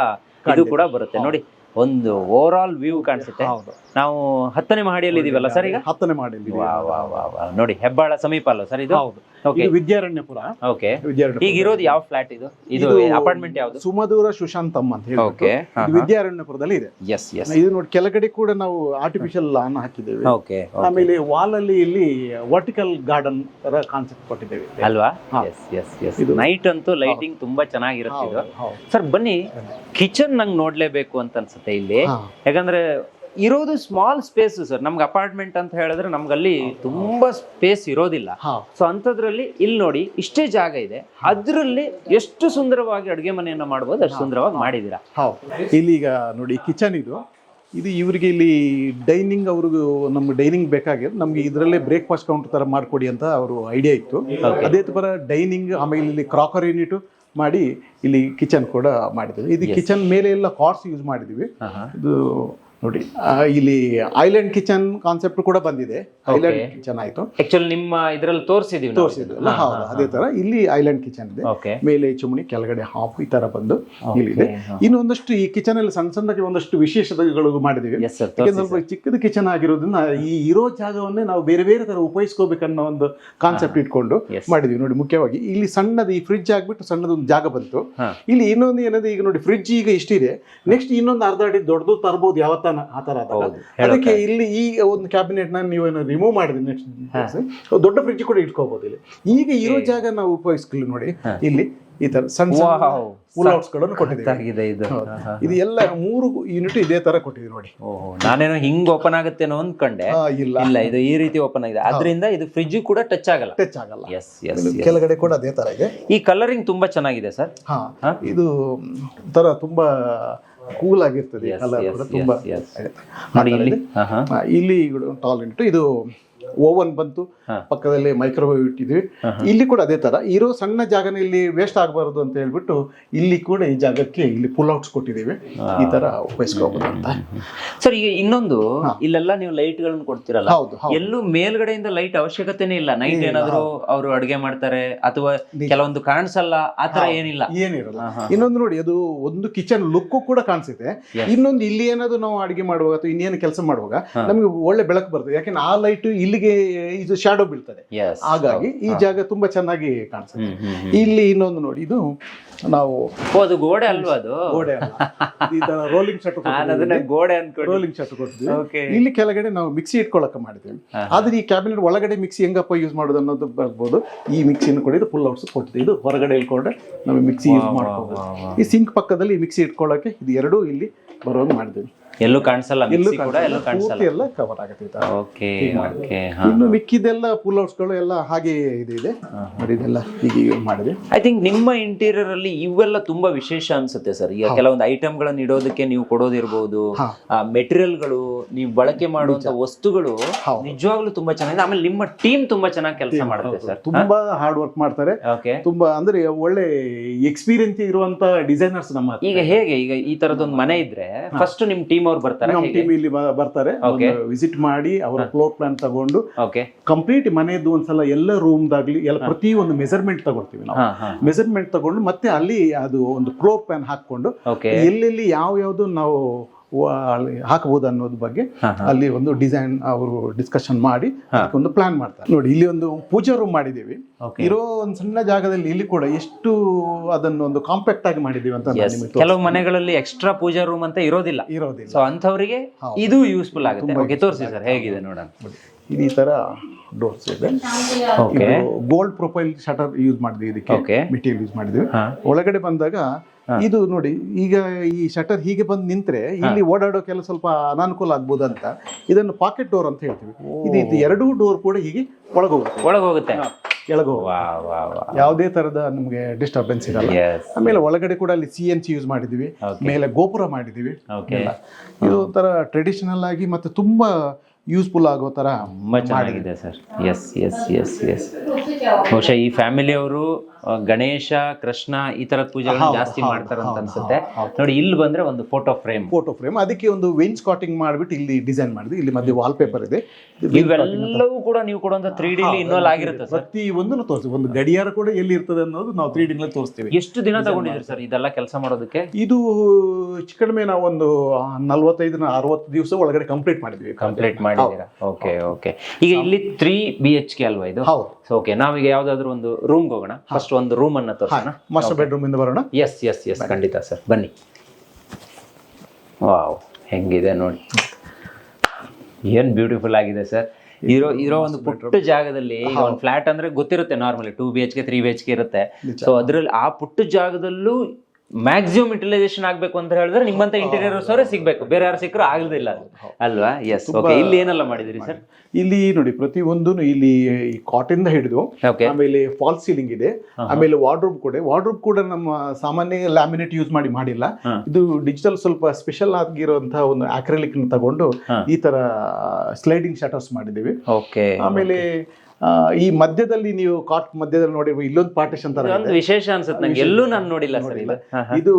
ಇದು ಕೂಡ ಬರುತ್ತೆ. ನೋಡಿ ಒಂದು ಓವರ್ ಆಲ್ ವ್ಯೂ ಕಾಣಿಸುತ್ತೆ ನಾವು ಹತ್ತನೇ ಮಹಡಿಯಲ್ಲಿ ಇದೀವಲ್ಲ ಸರ್ ಈಗ? ಹತ್ತನೇ ಮಹಡಿಯಲ್ಲಿ ವಾ ವಾ ವಾ ವಾ ನೋಡಿ ಹೆಬ್ಬಾಳ ಸಮೀಪ ಅಲ್ಲ ಸರ್ ಇದು? ಹೌದು. ಓಕೆ ಇದು ವಿದ್ಯಾರಣ್ಯಪುರ. ಓಕೆ ವಿದ್ಯಾರಣ್ಯಪುರ. ಈಗ ಇರೋದು ಯಾವ ಫ್ಲಾಟ್ ಇದು? ಇದು ಅಪಾರ್ಟ್ಮೆಂಟ್ ಯಾವುದು? ಸುಮಧುರ ಸುಶಾಂತಮ್ ಅಂತ ಹೇಳಿ ಓಕೆ ವಿದ್ಯಾರಣ್ಯಪುರದಲ್ಲಿ ಇದೆ. ಎಸ್ ಎಸ್ ಇದು ನೋಡಿ ಕೆಳಗಡೆ ಕೂಡ ನಾವು ಆರ್ಟಿಫಿಷಿಯಲ್ ಲಾನ್ ಹಾಕಿದ್ದೇವೆ. ಓಕೆ ಆಮೇಲೆ ವಾಲ್ ಅಲ್ಲಿ ಇಲ್ಲಿ ವರ್ಟಿಕಲ್ ಗಾರ್ಡನ್ ತರ ಕಾನ್ಸೆಪ್ಟ್ ಕೊಟ್ಟಿದ್ದೇವೆ. ಅಲ್ವಾ? ಎಸ್ ಎಸ್ ಎಸ್ ಇದು ನೈಟ್ ಅಂತೂ ಲೈಟಿಂಗ್ ತುಂಬಾ ಚೆನ್ನಾಗಿರುತ್ತೆ ಇದು. ಸರ್ ಬನ್ನಿ. ಕಿಚನ್ ನಂಗೆ ನೋಡ್ಲೇಬೇಕು ಅಂತ ಅನ್ಸುತ್ತೆ ಇಲ್ಲಿ. ಯಾಕಂದ್ರೆ ಇರೋದು ಸ್ಮಾಲ್ ಸ್ಪೇಸ್ ಸರ್ ನಮ್ಗೆ ಅಪಾರ್ಟ್ಮೆಂಟ್ ಅಂತ ಹೇಳಿದ್ರೆ ನಮ್ಗಲ್ಲಿ ತುಂಬಾ ಸ್ಪೇಸ್ ಇರೋದಿಲ್ಲ. ಸೊ ಅಂಥದ್ರಲ್ಲಿ ಇಲ್ಲಿ ನೋಡಿ ಇಷ್ಟೇ ಜಾಗ ಇದೆ. ಅದರಲ್ಲಿ ಎಷ್ಟು ಸುಂದರವಾಗಿ ಅಡುಗೆ ಮನೆಯನ್ನ ಮಾಡ್ಬೋದು ಅಷ್ಟು ಸುಂದರವಾಗಿ ಮಾಡಿದೀರಾ. ಇಲ್ಲಿ ಈಗ ನೋಡಿ ಕಿಚನ್ ಇದು. ಇದು ಇವರಿಗೆ ಇಲ್ಲಿ ಡೈನಿಂಗ್ ಅವ್ರಿಗೂ ನಮ್ಗೆ ಡೈನಿಂಗ್ ಬೇಕಾಗಿದ್ದು ನಮ್ಗೆ ಇದರಲ್ಲೇ ಬ್ರೇಕ್ಫಾಸ್ಟ್ ಕೌಂಟರ್ ತರ ಮಾಡಿಕೊಡಿ ಅಂತ ಅವರು ಐಡಿಯಾ ಇತ್ತು. ಅದೇ ತರ ಡೈನಿಂಗ್ ಆಮೇಲೆ ಇಲ್ಲಿ ಕ್ರಾಕರ್ ಯೂನಿಟ್ ಮಾಡಿ ಇಲ್ಲಿ ಕಿಚನ್ ಕೂಡ ಮಾಡಿದ್ವಿ ಇದು ಕಿಚನ್ ಮೇಲೆ ಎಲ್ಲ ಕಾರ್ಸ್ ಯೂಸ್ ಮಾಡಿದ್ವಿ. ಇದು ನೋಡಿ ಇಲ್ಲಿ ಐಲ್ಯಾಂಡ್ ಕಿಚನ್ ಕಾನ್ಸೆಪ್ಟ್ ಕೂಡ ಬಂದಿದೆ. ಐಲ್ಯಾಂಡ್ ಕಿಚನ್ ಆಯ್ತು. ಆಕ್ಚುಲಿ ನಿಮ್ಮ ಇದರಲ್ಲಿ ತೋರಿಸಿದೀವಿ ತೋರಿಸಿದ್ವಿ ಹೌದು ಅದೇ ತರ. ಇಲ್ಲಿ ಐಲ್ಯಾಂಡ್ ಕಿಚನ್ ಇದೆ. ಮೇಲೆ ಚುಮಣಿ ಕೆಳಗಡೆ ಹಾಫ್ ಈ ತರ ಬಂದು ಇಲ್ಲಿದೆ. ಇನ್ನು ಒಂದಷ್ಟು ಈ ಕಿಚನ್ ಅಲ್ಲಿ ಸಣ್ಣ ಸಣ್ಣಕ್ಕೆ ಒಂದಷ್ಟು ವಿಶೇಷತೆಗಳು ಮಾಡಿದೀವಿ ಸ್ವಲ್ಪ ಚಿಕ್ಕದ ಕಿಚನ್ ಆಗಿರೋದ್ರಿಂದ ಈ ಇರೋ ಜಾಗವನ್ನೇ ನಾವು ಬೇರೆ ಬೇರೆ ತರ ಉಪಯೋಗಿಸ್ಕೋಬೇಕನ್ನೋ ಒಂದು ಕಾನ್ಸೆಪ್ಟ್ ಇಟ್ಕೊಂಡು. ಮಾಡಿದ್ವಿ ನೋಡಿ ಮುಖ್ಯವಾಗಿ ಇಲ್ಲಿ ಸಣ್ಣದ ಈ ಫ್ರಿಡ್ಜ್ ಆಗ್ಬಿಟ್ಟು ಸಣ್ಣದೊಂದು ಜಾಗ ಬಂತು. ಇಲ್ಲಿ ಇನ್ನೊಂದು ಏನಂದ್ರೆ ಈಗ ನೋಡಿ ಫ್ರಿಡ್ಜ್ ಈಗ ಇಷ್ಟಿದೆ. ನೆಕ್ಸ್ಟ್ ಇನ್ನೊಂದು ಅರ್ಧ ಅಡಿ ದೊಡ್ಡದು ತರಬಹುದು ಯಾವತ್ತಾನ ಆ ತರ ಅದಕ್ಕೆ ಇಲ್ಲಿ ಈ ಒಂದು ಕ್ಯಾಬಿನೆಟ್ನ ನೀವು ರಿಮೂವ್ ಮಾಡಿದ್ರಿ ನೆಕ್ಸ್ಟ್ ದೊಡ್ಡ ಫ್ರಿಡ್ಜ್ ಕೂಡ ಇಟ್ಕೋಬಹುದು ಇಲ್ಲಿ. ಈಗ ಇರೋ ಜಾಗ ನಾವು ಉಪಯೋಗಿಸ್ಕೊಳ್ಳಿ ನೋಡಿ. ಇಲ್ಲಿ ಈ ತರ ಸಣ್ಣ ಗಳನ್ನು ಕೊಟ್ಟಿದ್ದೀವಿ. ಇದು. ಎಲ್ಲ ಮೂರು ಯೂನಿಟ್ ಇದೇ ತರ ಕೊಟ್ಟಿದೆ ನೋಡಿ. ನಾನೇನೋ ಹಿಂಗ್ ಓಪನ್ ಆಗುತ್ತೇನೋ ಅಂದ್ಕೊಂಡೆ ಆ, ಇಲ್ಲ. ಇಲ್ಲ ಇದು ಈ ರೀತಿ ಓಪನ್ ಆಗಿದೆ. ಅದರಿಂದ ಇದು ಫ್ರಿಜ್ ಕೂಡ ಟಚ್ ಆಗಲ್ಲ. ಟಚ್ ಆಗಲ್ಲ. ಎಸ್ ಎಸ್ ಕೆಳಗಡೆ ಕೂಡ ಅದೇ ತರ ಇದೆ. ಈ ಕಲರಿಂಗ್ ತುಂಬಾ ಚೆನ್ನಾಗಿದೆ ಸರ್. ಹಾ. ಇದು ತರ ತುಂಬಾ ಕೂಲ್ ಆಗಿರ್ತದೆ ಕಲರ್ ಕೂಡ ತುಂಬಾ. ನೋಡಿ ಇಲ್ಲಿ ಇಲ್ಲಿ ಟಾಲ್ ಯೂನಿಟ್ ಇದು ಓವನ್ ಬಂತು ಪಕ್ಕದಲ್ಲಿ ಮೈಕ್ರೋವೇವ್ ಇಟ್ಟಿದ್ವಿ. ಇಲ್ಲಿ ಕೂಡ ಅದೇ ತರ ಇರೋ ಸಣ್ಣ ಜಾಗನ ಇಲ್ಲಿ ವೇಸ್ಟ್ ಆಗಬಾರದು ಅಂತ ಹೇಳ್ಬಿಟ್ಟು ಇಲ್ಲಿ ಕೂಡ ಈ ಜಾಗಕ್ಕೆ ಇಲ್ಲಿ ಪುಲ್ ಔಟ್ಸ್ ಕೊಟ್ಟಿದ್ದೀವಿ. ಈ ತರ ಉಪಯೋಗಿಸ್ಕೋಬಹುದು ಅಂತ. ಸರ್ ಈಗ ಇನ್ನೊಂದು ಇಲ್ಲೆಲ್ಲ ನೀವು ಲೈಟ್ ಕೊಡ್ತೀರಲ್ಲ ಕೊಡ್ತಿರಲ್ಲ? ಹೌದು ಎಲ್ಲೂ ಮೇಲ್ಗಡೆಯಿಂದ ಲೈಟ್ ಅವಶ್ಯಕತೆನೇ ಇಲ್ಲ. ನೈಟ್ ಏನಾದ್ರು ಅವರು ಅಡುಗೆ ಮಾಡ್ತಾರೆ ಅಥವಾ ಕೆಲವೊಂದು ಕಾಣಿಸಲ್ಲ ಆತರ ಏನಿಲ್ಲ. ಏನಿರಲ್ಲ. ಇನ್ನೊಂದು ನೋಡಿ ಅದು ಒಂದು ಕಿಚನ್ ಲುಕ್ ಕೂಡ ಕಾಣಿಸುತ್ತೆ ಇನ್ನೊಂದು ಇಲ್ಲಿ ಏನಾದ್ರು ನಾವು ಅಡುಗೆ ಮಾಡುವಾಗ ಅಥವಾ ಇನ್ನೇನು ಕೆಲಸ ಮಾಡುವಾಗ ನಮಗೆ ಒಳ್ಳೆ ಬೆಳಕು ಬರ್ತದೆ. ಯಾಕೆಂದ್ರೆ ಆ ಲೈಟ್ ಇಲ್ಲಿಗೆ ಇಲ್ಲಿಗೆ ಇದು ಶ್ಯಾಡೋ ಬೀಳ್ತದೆ. ಹಾಗಾಗಿ ಈ ಜಾಗ ತುಂಬಾ ಚೆನ್ನಾಗಿ ಕಾಣಿಸುತ್ತೆ. ಇಲ್ಲಿ ಇನ್ನೊಂದು ನೋಡಿ ಇದು ನಾವು ಅದು ಗೋಡೆ ಅಲ್ವಾ ಅದು? ಗೋಡೆ ರೋಲಿಂಗ್ ಅದನ್ನ ಗೋಡೆ ರೋಲಿಂಗ್ ಶರ್ಟ್ ಕೊಟ್ಟಿದ್ವಿ. ಇಲ್ಲಿ ಕೆಳಗಡೆ ನಾವು ಮಿಕ್ಸಿ ಇಟ್ಕೊಳಕ್ಕೆ ಮಾಡಿದ್ವಿ ಆದ್ರೆ ಈ ಕ್ಯಾಬಿನೆಟ್ ಒಳಗಡೆ ಮಿಕ್ಸಿ ಹೆಂಗಪ್ಪ ಯೂಸ್ ಮಾಡೋದು ಅನ್ನೋದು ಬರ್ಬೋದು. ಈ ಮಿಕ್ಸಿನ ಕೂಡ ಇದು ಫುಲ್ ಔಟ್ಸ್ ಕೊಟ್ಟಿದೆ ಇದು ಹೊರಗಡೆ ಇಟ್ಕೊಂಡ್ರೆ ನಾವು ಮಿಕ್ಸಿ ಯೂಸ್ ಮಾಡ್ಕೋಬಹುದು ಈ ಸಿಂಕ್ ಪಕ್ಕದಲ್ಲಿ ಮಿಕ್ಸಿ ಇಟ್ಕೊಳ್ಳೋಕೆ ಇದು ಎರಡೂ ಇಲ್ಲಿ ಬರೋದು ಮಾಡಿದ್ವಿ ಎಲ್ಲೂ ಕಾಣಿಸಲ್ಲ ಎಲ್ಲೂ ಕೂಡ ಎಲ್ಲೂ ಕಾಣಿಸಲ್ಲ. ಕಾಣಿಸಲ್ಲ ಪೂರ್ತಿ ಎಲ್ಲ ಕವರ್ ಆಗುತ್ತೆ ಈ ತರ. ಓಕೆ ಓಕೆ ಇನ್ನು ಮಿಕ್ಕಿದೆಲ್ಲ ಪೂಲ್ ಔಟ್ಸ್ಗಳು ಎಲ್ಲ ಹಾಗೆ ಇದು ಇದೆ. ನೋಡಿ ಇದೆಲ್ಲ ಹೀಗೆ ಮಾಡಿದೆ. ಐ ಥಿಂಕ್ ನಿಮ್ಮ ಇಂಟೀರಿಯರ್ ಅಲ್ಲಿ ಇವೆಲ್ಲ ತುಂಬಾ ವಿಶೇಷ ಅನ್ಸುತ್ತೆ ಸರ್. ಈಗ ಕೆಲವೊಂದು ಐಟಮ್ ಗಳನ್ನ ಇಡೋದಕ್ಕೆ ನೀವು ಕೊಡೋದಿರ್ಬೋದು ಹಾ. ಆ ಮೆಟೀರಿಯಲ್ಗಳು ನೀವು ಬಳಕೆ ಮಾಡುವಂತ ವಸ್ತುಗಳು ನಿಜವಾಗ್ಲೂ ತುಂಬಾ ಚೆನ್ನಾಗಿದೆ. ಆಮೇಲೆ ನಿಮ್ಮ ಟೀಮ್ ತುಂಬಾ ಚೆನ್ನಾಗಿ ಕೆಲಸ ಮಾಡುತ್ತೆ ಸರ್. ತುಂಬಾ ಹಾರ್ಡ್ ವರ್ಕ್ ಮಾಡ್ತಾರೆ. ಓಕೆ ತುಂಬಾ ಅಂದ್ರೆ ಒಳ್ಳೆ ಎಕ್ಸ್ಪೀರಿಯನ್ಸ್ ಇರುವಂತ ಡಿಸೈನರ್ಸ್ ನಮ್ಮ. ಈಗ ಹೇಗೆ? ಈಗ ಈ ತರದೊಂದು ಮನೆ ಇದ್ರೆ ಫಸ್ಟ್ ನಿಮ್ ಟೀಮ್ ಅವ್ರು ಬರ್ತಾರೆ ನಮ್ಮ ಟೀಮ್ ಇಲ್ಲಿ ಬ- ಬರ್ತಾರೆ. ವಿಸಿಟ್ ಮಾಡಿ ಅವರ ಫ್ಲೋರ್ ಪ್ಲಾನ್ ತಗೊಂಡು ಓಕೆ ಕಂಪ್ಲೀಟ್ ಮನೆಯದ್ದು ಒಂದ್ಸಲ ಎಲ್ಲ ರೂಮ್ದಾಗ್ಲಿ ಎಲ್ಲ ಪ್ರತಿ ಒಂದು ಮೆಜರ್ಮೆಂಟ್ ತಗೊಳ್ತೀವಿ ನಾವು. ಹಾ ಹಾ ಮೆಜರ್ಮೆಂಟ್ ತಗೊಂಡು ಮತ್ತೆ ಅಲ್ಲಿ ಅದು ಒಂದು ಫ್ಲೋರ್ ಪ್ಲಾನ್ ಹಾಕೊಂಡು ಓಕೆ ಎಲ್ಲೆಲ್ಲಿ ಯಾವ ಯಾವ್ದು ನಾವು ಹಾಕಬಹುದು ಅನ್ನೋದ್ರ ಬಗ್ಗೆ ಅಲ್ಲಿ ಒಂದು ಡಿಸೈನ್ ಅವರು ಡಿಸ್ಕಷನ್ ಮಾಡಿ ಒಂದು ಪ್ಲಾನ್ ಮಾಡ್ತಾರೆ. ನೋಡಿ ಇಲ್ಲಿ ಒಂದು ಪೂಜಾ ರೂಮ್ ಮಾಡಿದೀವಿ ಇರೋ ಒಂದು ಸಣ್ಣ ಜಾಗದಲ್ಲಿ ಇಲ್ಲಿ ಕೂಡ ಎಷ್ಟು ಅದನ್ನು ಒಂದು ಕಾಂಪ್ಯಾಕ್ಟ್ ಆಗಿ ಮಾಡಿದೀವಿ ಅಂತ ಕೆಲವು ಮನೆಗಳಲ್ಲಿ ಎಕ್ಸ್ಟ್ರಾ ಪೂಜಾ ರೂಮ್ ಅಂತ ಇರೋದಿಲ್ಲ. ಇರೋದಿಲ್ಲ. ಸೊ ಅಂಥವರಿಗೆ ಇದು ಯೂಸ್ಫುಲ್ ಆಗುತ್ತೆ. ತೋರಿಸಿ ಸರ್ ಹೇಗಿದೆ ನೋಡೋಣ. ಇದೇ ಈ ತರ ಡೋರ್ಸ್ ಇದೆ. ಗೋಲ್ಡ್ ಪ್ರೊಫೈಲ್ ಶಟರ್ ಯೂಸ್ ಮಾಡಿದ್ವಿ ಇದಕ್ಕೆ. ಮೆಟೀರಿಯಲ್ ಯೂಸ್ ಮಾಡಿದ್ವಿ. ಒಳಗಡೆ ಬಂದಾಗ ಇದು ನೋಡಿ ಈಗ ಈ ಶಟರ್ ಹೀಗೆ ಬಂದು ನಿಂತ್ರೆ ಇಲ್ಲಿ ಓಡಾಡೋಕೆಲ್ಲ ಸ್ವಲ್ಪ ಅನಾನುಕೂಲ ಆಗ್ಬೋದು ಅಂತ ಇದನ್ನು ಪಾಕೆಟ್ ಡೋರ್ ಅಂತ ಹೇಳ್ತೀವಿ. ಇದು ಇದು ಎರಡೂ ಡೋರ್ ಕೂಡ ಹೀಗೆ ಒಳಗೋಗುತ್ತೆ. ಒಳಗೆ ಹೋಗುತ್ತೆ ಕೆಳಗೋ ವಾ ವಾ ವಾ. ಯಾವುದೇ ತರದ ನಮಗೆ ಡಿಸ್ಟರ್ಬೆನ್ಸ್ ಇರಲ್ಲ. ಆಮೇಲೆ ಒಳಗಡೆ ಕೂಡ ಅಲ್ಲಿ ಸಿ ಎನ್ ಸಿ ಯೂಸ್ ಮಾಡಿದೀವಿ ಮೇಲೆ ಗೋಪುರ ಮಾಡಿದೀವಿ ಇದು ಒಂಥರ ಟ್ರೆಡಿಷನಲ್ ಆಗಿ ಮತ್ತೆ ತುಂಬಾ ಯೂಸ್ಫುಲ್ ಆಗೋ ತರ ಮಾಡಿದೆ ಚೆನ್ನಾಗಿದೆ sir. Yes yes yes yes ಬಹುಶಃ ಈ ಫ್ಯಾಮಿಲಿಯವರು ಗಣೇಶ ಕೃಷ್ಣ ಈ ತರದ ಪೂಜೆಗಳನ್ನ ಜಾಸ್ತಿ ಮಾಡ್ತಾರೆ ಅಂತ ಅನ್ಸುತ್ತೆ. ನೋಡಿ ಇಲ್ಲಿ ಬಂದ್ರೆ ಒಂದು ಫೋಟೋ ಫ್ರೇಮ್ ಫೋಟೋ ಫ್ರೇಮ್ ಅದಕ್ಕೆ ಒಂದು ವೆಂಚ್ ಕಾಟಿಂಗ್ ಮಾಡಿಬಿಟ್ಟು ಇಲ್ಲಿ ಡಿಸೈನ್ ಮಾಡಿದ್ವಿ. ಇಲ್ಲಿ ಮಧ್ಯೆ ವಾಲ್ ಪೇಪರ್ ಇದೆ ಇವೆಲ್ಲವೂ ಕೂಡ ನೀವು ಕೊಡುವಂತ ತ್ರೀ ಡಿ ಇನ್ವಾಲ್ ಆಗಿರುತ್ತೆ ಪ್ರತಿ ಒಂದನ್ನು ತೋರಿಸ್ತೀವಿ ಒಂದು ಗಡಿಯಾರ ಕೂಡ ಎಲ್ಲಿ ಇರ್ತದೆ ಅನ್ನೋದು ನಾವು ತ್ರೀ ಡಿನಲ್ಲಿ ತೋರಿಸ್ತೀವಿ. ಎಷ್ಟು ದಿನ ತಗೊಂಡಿದ್ರಿ ಸರ್ ಇದೆಲ್ಲ ಕೆಲಸ ಮಾಡೋದಕ್ಕೆ? ಇದು ಹೆಚ್ಚು ಕಡಿಮೆ ನಾವು ಒಂದು ನಲ್ವತ್ತೈದು ಅರವತ್ತು ದಿವಸ ಒಳಗಡೆ ಕಂಪ್ಲೀಟ್ ಮಾಡಿದ್ವಿ. ಕಂಪ್ಲೀಟ್ ಮಾಡಿದ್ದೀರಾ? ಓಕೆ ಓಕೆ ಈಗ ಇಲ್ಲಿ ತ್ರೀ ಬಿ ಎಚ್ ಕೆ ಅಲ್ವಾ ಇದು? ಹೌದು. ಓಕೆ ನಾವೀಗ ಯಾವ್ದಾದ್ರು ಒಂದು ರೂಮ್ಗೆ ಹೋಗೋಣ. ಫಸ್ಟ್ ಒಂದು ರೂಮ್ ಅನ್ನ ತೋರಿಸೋಣ. ಮಾಸ್ಟರ್ ಬೆಡ್ರೂಮ್ ಇಂದ ಬರೋಣ? ಎಸ್ ಎಸ್ ಎಸ್ ಖಂಡಿತ ಸರ್ ಬನ್ನಿ. ವಾವ್ ಹೆಂಗಿದೆ ನೋಡಿ. ಏನ್ ಬ್ಯೂಟಿಫುಲ್ ಆಗಿದೆ ಸರ್ ಇರೋ ಇರೋ ಒಂದು ಪುಟ್ಟ ಜಾಗದಲ್ಲಿ ಒಂದು ಫ್ಲಾಟ್ ಅಂದ್ರೆ ಗೊತ್ತಿರುತ್ತೆ normally two B H K three B H K ಇರುತ್ತೆ. ಸೊ ಅದ್ರಲ್ಲಿ ಆ ಪುಟ್ಟ ಜಾಗದಲ್ಲೂ ಮ್ಯಾಕ್ಸಿಮಮ್ ಯುಟಿಲೈಸೇಷನ್ ಆಗ್ಬೇಕು ಅಂತ ಹೇಳಿದ್ರೆ ನಿಮ್ಮಂತ ಇಂಟೀರಿಯರ್ ಅವರೇ ಸಿಗಬೇಕು. ಬೇರೆ ಯಾರು ಸಿಕ್ಕರೂ ಆಗಲಿಲ್ಲ ಅಲ್ವಾ? ಎಸ್ ಓಕೆ ಇಲ್ಲಿ ಏನೆಲ್ಲ ಮಾಡಿದಿರಿ ಸರ್ ಇಲ್ಲಿ ನೋಡಿ ಪ್ರತಿ ಒಂದು ಇಲ್ಲಿ ಈ ಕಾಟಿಂದ ಹಿಡಿದು ಆಮೇಲೆ ಫಾಲ್ ಸೀಲಿಂಗ್ ಇದೆ. ಆಮೇಲೆ ವಾರ್ಡ್ರೋಬ್ ಕೂಡ ವಾರ್ಡ್ರೋಬ್ ಕೂಡ ನಮ್ಮ ಸಾಮಾನ್ಯ ಲ್ಯಾಮಿನೇಟ್ ಯೂಸ್ ಮಾಡಿ ಮಾಡಿಲ್ಲ. ಇದು ಡಿಜಿಟಲ್ ಸ್ವಲ್ಪ ಸ್ಪೆಷಲ್ ಆಗಿರುವಂತಹ ಒಂದು ಅಕ್ರೆಲಿಕ್ ತಗೊಂಡು ಈ ತರ ಸ್ಲೈಡಿಂಗ್ ಶಟರ್ಸ್ ಮಾಡಿದ್ದೀವಿ. ಆಮೇಲೆ ಈ ಮಧ್ಯದಲ್ಲಿ ನೀವು ಕಾಟ್ ಮಧ್ಯದಲ್ಲಿ ನೋಡಿ ಇಲ್ಲೊಂದು ಪಾರ್ಟಿಷನ್ ತರ. ವಿಶೇಷ ಅನ್ಸುತ್ತೆ ನಂಗೆ ಎಲ್ಲೂ ನಾನು ನೋಡಿಲ್ಲ ಸರ್ ಇದು.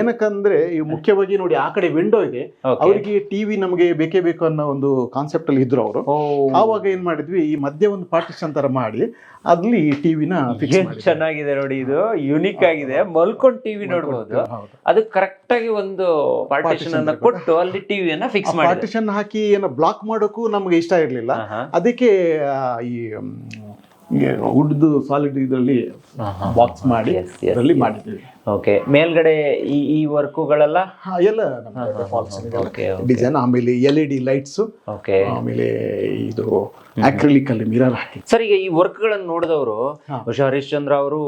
ಏನಕ್ಕಂದ್ರೆ ಈ ಮುಖ್ಯವಾಗಿ ನೋಡಿ ಆ ಕಡೆ ವಿಂಡೋ ಇದೆ. ಅವರಿಗೆ ಟಿವಿ ನಮಗೆ ಬೇಕೇ ಬೇಕು ಅನ್ನೋ ಒಂದು ಕಾನ್ಸೆಪ್ಟ್ ಅಲ್ಲಿ ಇದ್ರು ಅವರು. ಆವಾಗ ಏನ್ ಮಾಡಿದ್ವಿ ಈ ಮಧ್ಯ ಒಂದು ಪಾರ್ಟಿಷನ್ ತರ ಮಾಡಿ ಅಲ್ಲಿ ಟಿವಿನ ಚೆನ್ನಾಗಿದೆ ನೋಡಿ ಇದು ಯುನಿಕ್ ಆಗಿದೆ. ಮಲ್ಕೊಂಡ್ ಟಿವಿ ನೋಡಬಹುದು ಹೌದು. ಅದು ಕರೆಕ್ಟ್ ಆಗಿ ಒಂದು ಪಾರ್ಟಿಷನ್ ಅನ್ನ ಕೊಟ್ಟು ಅಲ್ಲಿ ಟಿವಿಯನ್ನ ಫಿಕ್ಸ್ ಮಾಡಿ ಪಾರ್ಟಿಷನ್ ಹಾಕಿ ಏನೋ ಬ್ಲಾಕ್ ಮಾಡೋಕ್ಕೂ ನಮ್ಗೆ ಇಷ್ಟ ಇರ್ಲಿಲ್ಲ. ಅದಕ್ಕೆ ಈ ಉಡ್ದು ಸಾಲಿಡ್ ಇದರಲ್ಲಿ ಬಾಕ್ಸ್ ಮಾಡಿ ಮಾಡಿದ್ದೀವಿ ಓಕೆ ಮೇಲ್ಗಡೆ ಈ ಈ ವರ್ಕುಗಳೆಲ್ಲ? ಹಾ, ಎಲ್ಲ Okay, ಡಿಸೈನ್ ಆಮೇಲೆ L E D lights okay ಆಮೇಲೆ ಇದು ಅಕ್ರಿಲಿಕ್ ಅಲ್ಲಿ ಮಿರರ್ ಹಾಕಿ. ಸರ್ ಈಗ ಈ ವರ್ಕ್ಗಳನ್ನು ನೋಡಿದವರು ಬಹುಶಃ ಹರಿಶ್ಚಂದ್ರ ಅವರು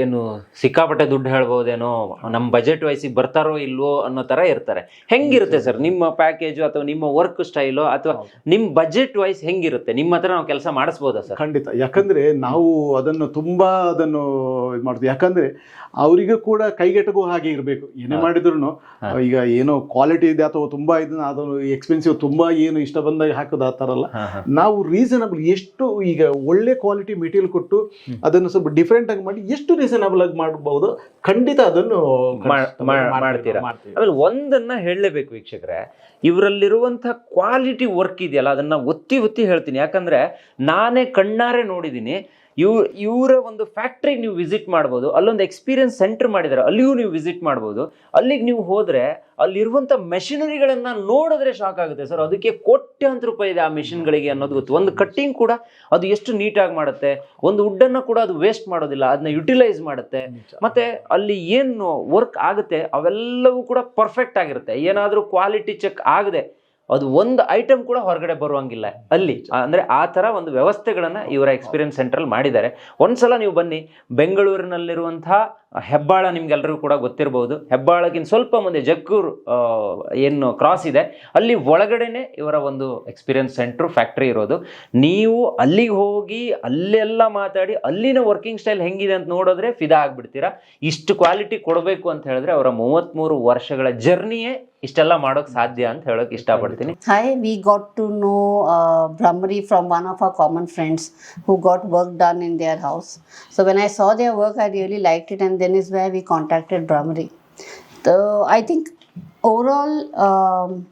ಏನು ಸಿಕ್ಕಾಪಟ್ಟೆ ದುಡ್ಡು ಹೇಳ್ಬೋದೇನೋ ನಮ್ಮ ಬಜೆಟ್ ವಯಸ್ಸಿಗೆ ಬರ್ತಾರೋ ಇಲ್ವೋ ಅನ್ನೋ ತರ ಇರ್ತಾರೆ. ಹೆಂಗಿರುತ್ತೆ ಸರ್ ನಿಮ್ಮ ಪ್ಯಾಕೇಜು ಅಥವಾ ನಿಮ್ಮ ವರ್ಕ್ ಸ್ಟೈಲು ಅಥವಾ ನಿಮ್ಮ ಬಜೆಟ್ ವೈಸ್ ಹೆಂಗಿರುತ್ತೆ? ನಿಮ್ಮ ಹತ್ರ ನಾವು ಕೆಲಸ ಮಾಡಿಸ್ಬೋದಾ ಸರ್? ಖಂಡಿತ. ಯಾಕಂದ್ರೆ ನಾವು ಅದನ್ನು ತುಂಬಾ ಅದನ್ನು ಇದು ಮಾಡ್ತೀವಿ ಯಾಕಂದ್ರೆ ಅವರಿಗೂ ಕೂಡ ಕೈಗೆಟಕುವ ಹಾಗೆ ಇರಬೇಕು. ಏನೇ ಮಾಡಿದ್ರು ಈಗ ಏನೋ ಕ್ವಾಲಿಟಿ ಇದೆ ಅಥವಾ ತುಂಬಾ ಇದನ್ನ ಅದನ್ನು ಎಕ್ಸ್ಪೆನ್ಸಿವ್ ತುಂಬಾ ಏನು ಇಷ್ಟ ಬಂದಾಗ ಹಾಕೋದು ಆ ಥರ ಅಲ್ಲ. ನಾವು ರೀಸನಬಲ್ ಎಷ್ಟು ಈಗ ಒಳ್ಳೆ ಕ್ವಾಲಿಟಿ ಮೆಟೀರಿಯಲ್ ಕೊಟ್ಟು ಅದನ್ನು ಸ್ವಲ್ಪ ಡಿಫ್ರೆಂಟ್ ಆಗಿ ಮಾಡಿ ಎಷ್ಟು ರೀಸನಬಲ್ ಆಗಿ ಮಾಡಬಹುದು ಖಂಡಿತ ಅದನ್ನು ಮಾಡ್ತೀರಾ. ಆಮೇಲೆ ಒಂದನ್ನ ಹೇಳಲೇಬೇಕು ವೀಕ್ಷಕರೇ. ಇವರಲ್ಲಿರುವಂತಹ ಕ್ವಾಲಿಟಿ ವರ್ಕ್ ಇದೆಯಲ್ಲ ಅದನ್ನ ಒತ್ತಿ ಒತ್ತಿ ಹೇಳ್ತೀನಿ. ಯಾಕಂದ್ರೆ ನಾನೇ ಕಣ್ಣಾರೆ ನೋಡಿದ್ದೀನಿ. ಇವ್ ಇವರ ಒಂದು ಫ್ಯಾಕ್ಟ್ರಿ ನೀವು ವಿಸಿಟ್ ಮಾಡ್ಬೋದು ಅಲ್ಲೊಂದು ಎಕ್ಸ್ಪೀರಿಯನ್ಸ್ ಸೆಂಟರ್ ಮಾಡಿದ್ದಾರೆ ಅಲ್ಲಿಗೂ ನೀವು ವಿಸಿಟ್ ಮಾಡ್ಬೋದು. ಅಲ್ಲಿಗೆ ನೀವು ಹೋದರೆ ಅಲ್ಲಿರುವಂಥ ಮೆಷಿನರಿಗಳನ್ನು ನೋಡಿದ್ರೆ ಶಾಕ್ ಆಗುತ್ತೆ. ಸರ್ ಅದಕ್ಕೆ ಕೋಟ್ಯಾಂತರ ರೂಪಾಯಿ ಇದೆ ಆ ಮೆಷಿನ್ಗಳಿಗೆ ಅನ್ನೋದು ಗೊತ್ತು. ಒಂದು ಕಟ್ಟಿಂಗ್ ಕೂಡ ಅದು ಎಷ್ಟು ನೀಟಾಗಿ ಮಾಡುತ್ತೆ ಒಂದು ವುಡ್ಡನ್ನು ಕೂಡ ಅದು ವೇಸ್ಟ್ ಮಾಡೋದಿಲ್ಲ ಅದನ್ನ ಯುಟಿಲೈಸ್ ಮಾಡುತ್ತೆ. ಮತ್ತೆ ಅಲ್ಲಿ ಏನು ವರ್ಕ್ ಆಗುತ್ತೆ ಅವೆಲ್ಲವೂ ಕೂಡ ಪರ್ಫೆಕ್ಟ್ ಆಗಿರುತ್ತೆ. ಏನಾದರೂ ಕ್ವಾಲಿಟಿ ಚೆಕ್ ಆಗದೆ ಅದು ಒಂದು ಐಟಮ್ ಕೂಡ ಹೊರಗಡೆ ಬರುವಂಗಿಲ್ಲ. ಅಲ್ಲಿ ಅಂದ್ರೆ ಆ ತರ ಒಂದು ವ್ಯವಸ್ಥೆಗಳನ್ನ ಇವರ ಎಕ್ಸ್ಪೀರಿಯನ್ಸ್ ಸೆಂಟ್ರಲ್ ಮಾಡಿದ್ದಾರೆ. ಒಂದ್ಸಲ ನೀವು ಬನ್ನಿ, ಬೆಂಗಳೂರಿನಲ್ಲಿರುವಂತಹ ಹೆಬ್ಬಾಳ ನಿಮ್ಗೆಲ್ರಿಗೂ ಕೂಡ ಗೊತ್ತಿರಬಹುದು ಹೆಬ್ಬಾಳಕ್ಕಿಂತ ಸ್ವಲ್ಪ ಮುಂದೆ ಜಕ್ಕೂರು ಏನು ಕ್ರಾಸ್ ಇದೆ. ಅಲ್ಲಿ ಒಳಗಡೆನೆ ಇವರ ಒಂದು ಎಕ್ಸ್ಪೀರಿಯನ್ಸ್ ಸೆಂಟ್ರ್ ಫ್ಯಾಕ್ಟ್ರಿ ಇರೋದು. ನೀವು ಅಲ್ಲಿಗೆ ಹೋಗಿ ಅಲ್ಲೆಲ್ಲ ಮಾತಾಡಿ ಅಲ್ಲಿನ ವರ್ಕಿಂಗ್ ಸ್ಟೈಲ್ ಹೆಂಗಿದೆ ಅಂತ ನೋಡಿದ್ರೆ ಫಿದಾ ಆಗಿಬಿಡ್ತೀರಾ. ಇಷ್ಟು ಕ್ವಾಲಿಟಿ ಕೊಡಬೇಕು ಅಂತ ಹೇಳಿದ್ರೆ ಅವರ ಮೂವತ್ಮೂರು ವರ್ಷಗಳ ಜರ್ನಿಯೇ ಇಷ್ಟೆಲ್ಲ ಮಾಡೋಕ್ ಸಾಧ್ಯ ಅಂತ ಹೇಳೋಕೆ ಇಷ್ಟಪಡ್ತೀನಿ. Hi we got to know Bhramari from one of a common friends who got work done in in house so when I saw saw work I really like it it, and then is where we contacted Brahmari. So I think overall, um,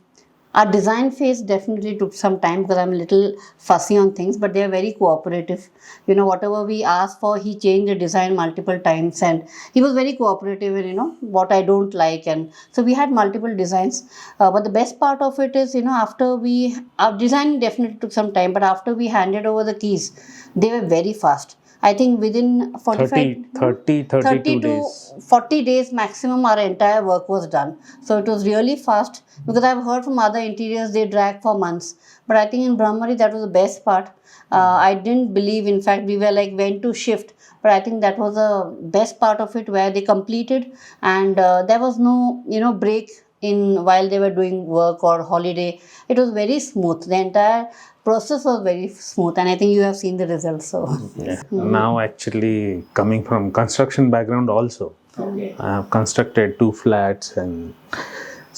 our design phase definitely took some time because I'm a little fussy on things, but they are very cooperative. You know, whatever we asked for, he changed the design multiple times, and he was very cooperative in you know what I don't like, and so we had multiple designs. Uh, but the best part of it is, you know, after we our design definitely took some time, but after we handed over the keys, they were very fast. I think within 45 30, 30, 32 30 to days. 40 days maximum our entire work was done. So it was really fast because i've heard from other interiors they drag for months. But i think in brahmari that was the best part. Uh, i didn't believe in fact we were like when to shift. But i think that was the best part of it where they completed. And uh, there was no you know break in while they were doing work or holiday. It was very smooth. The entire process was very smooth and i think you have seen the results so Yeah. Now, actually, coming from construction background, also, I have constructed two flats and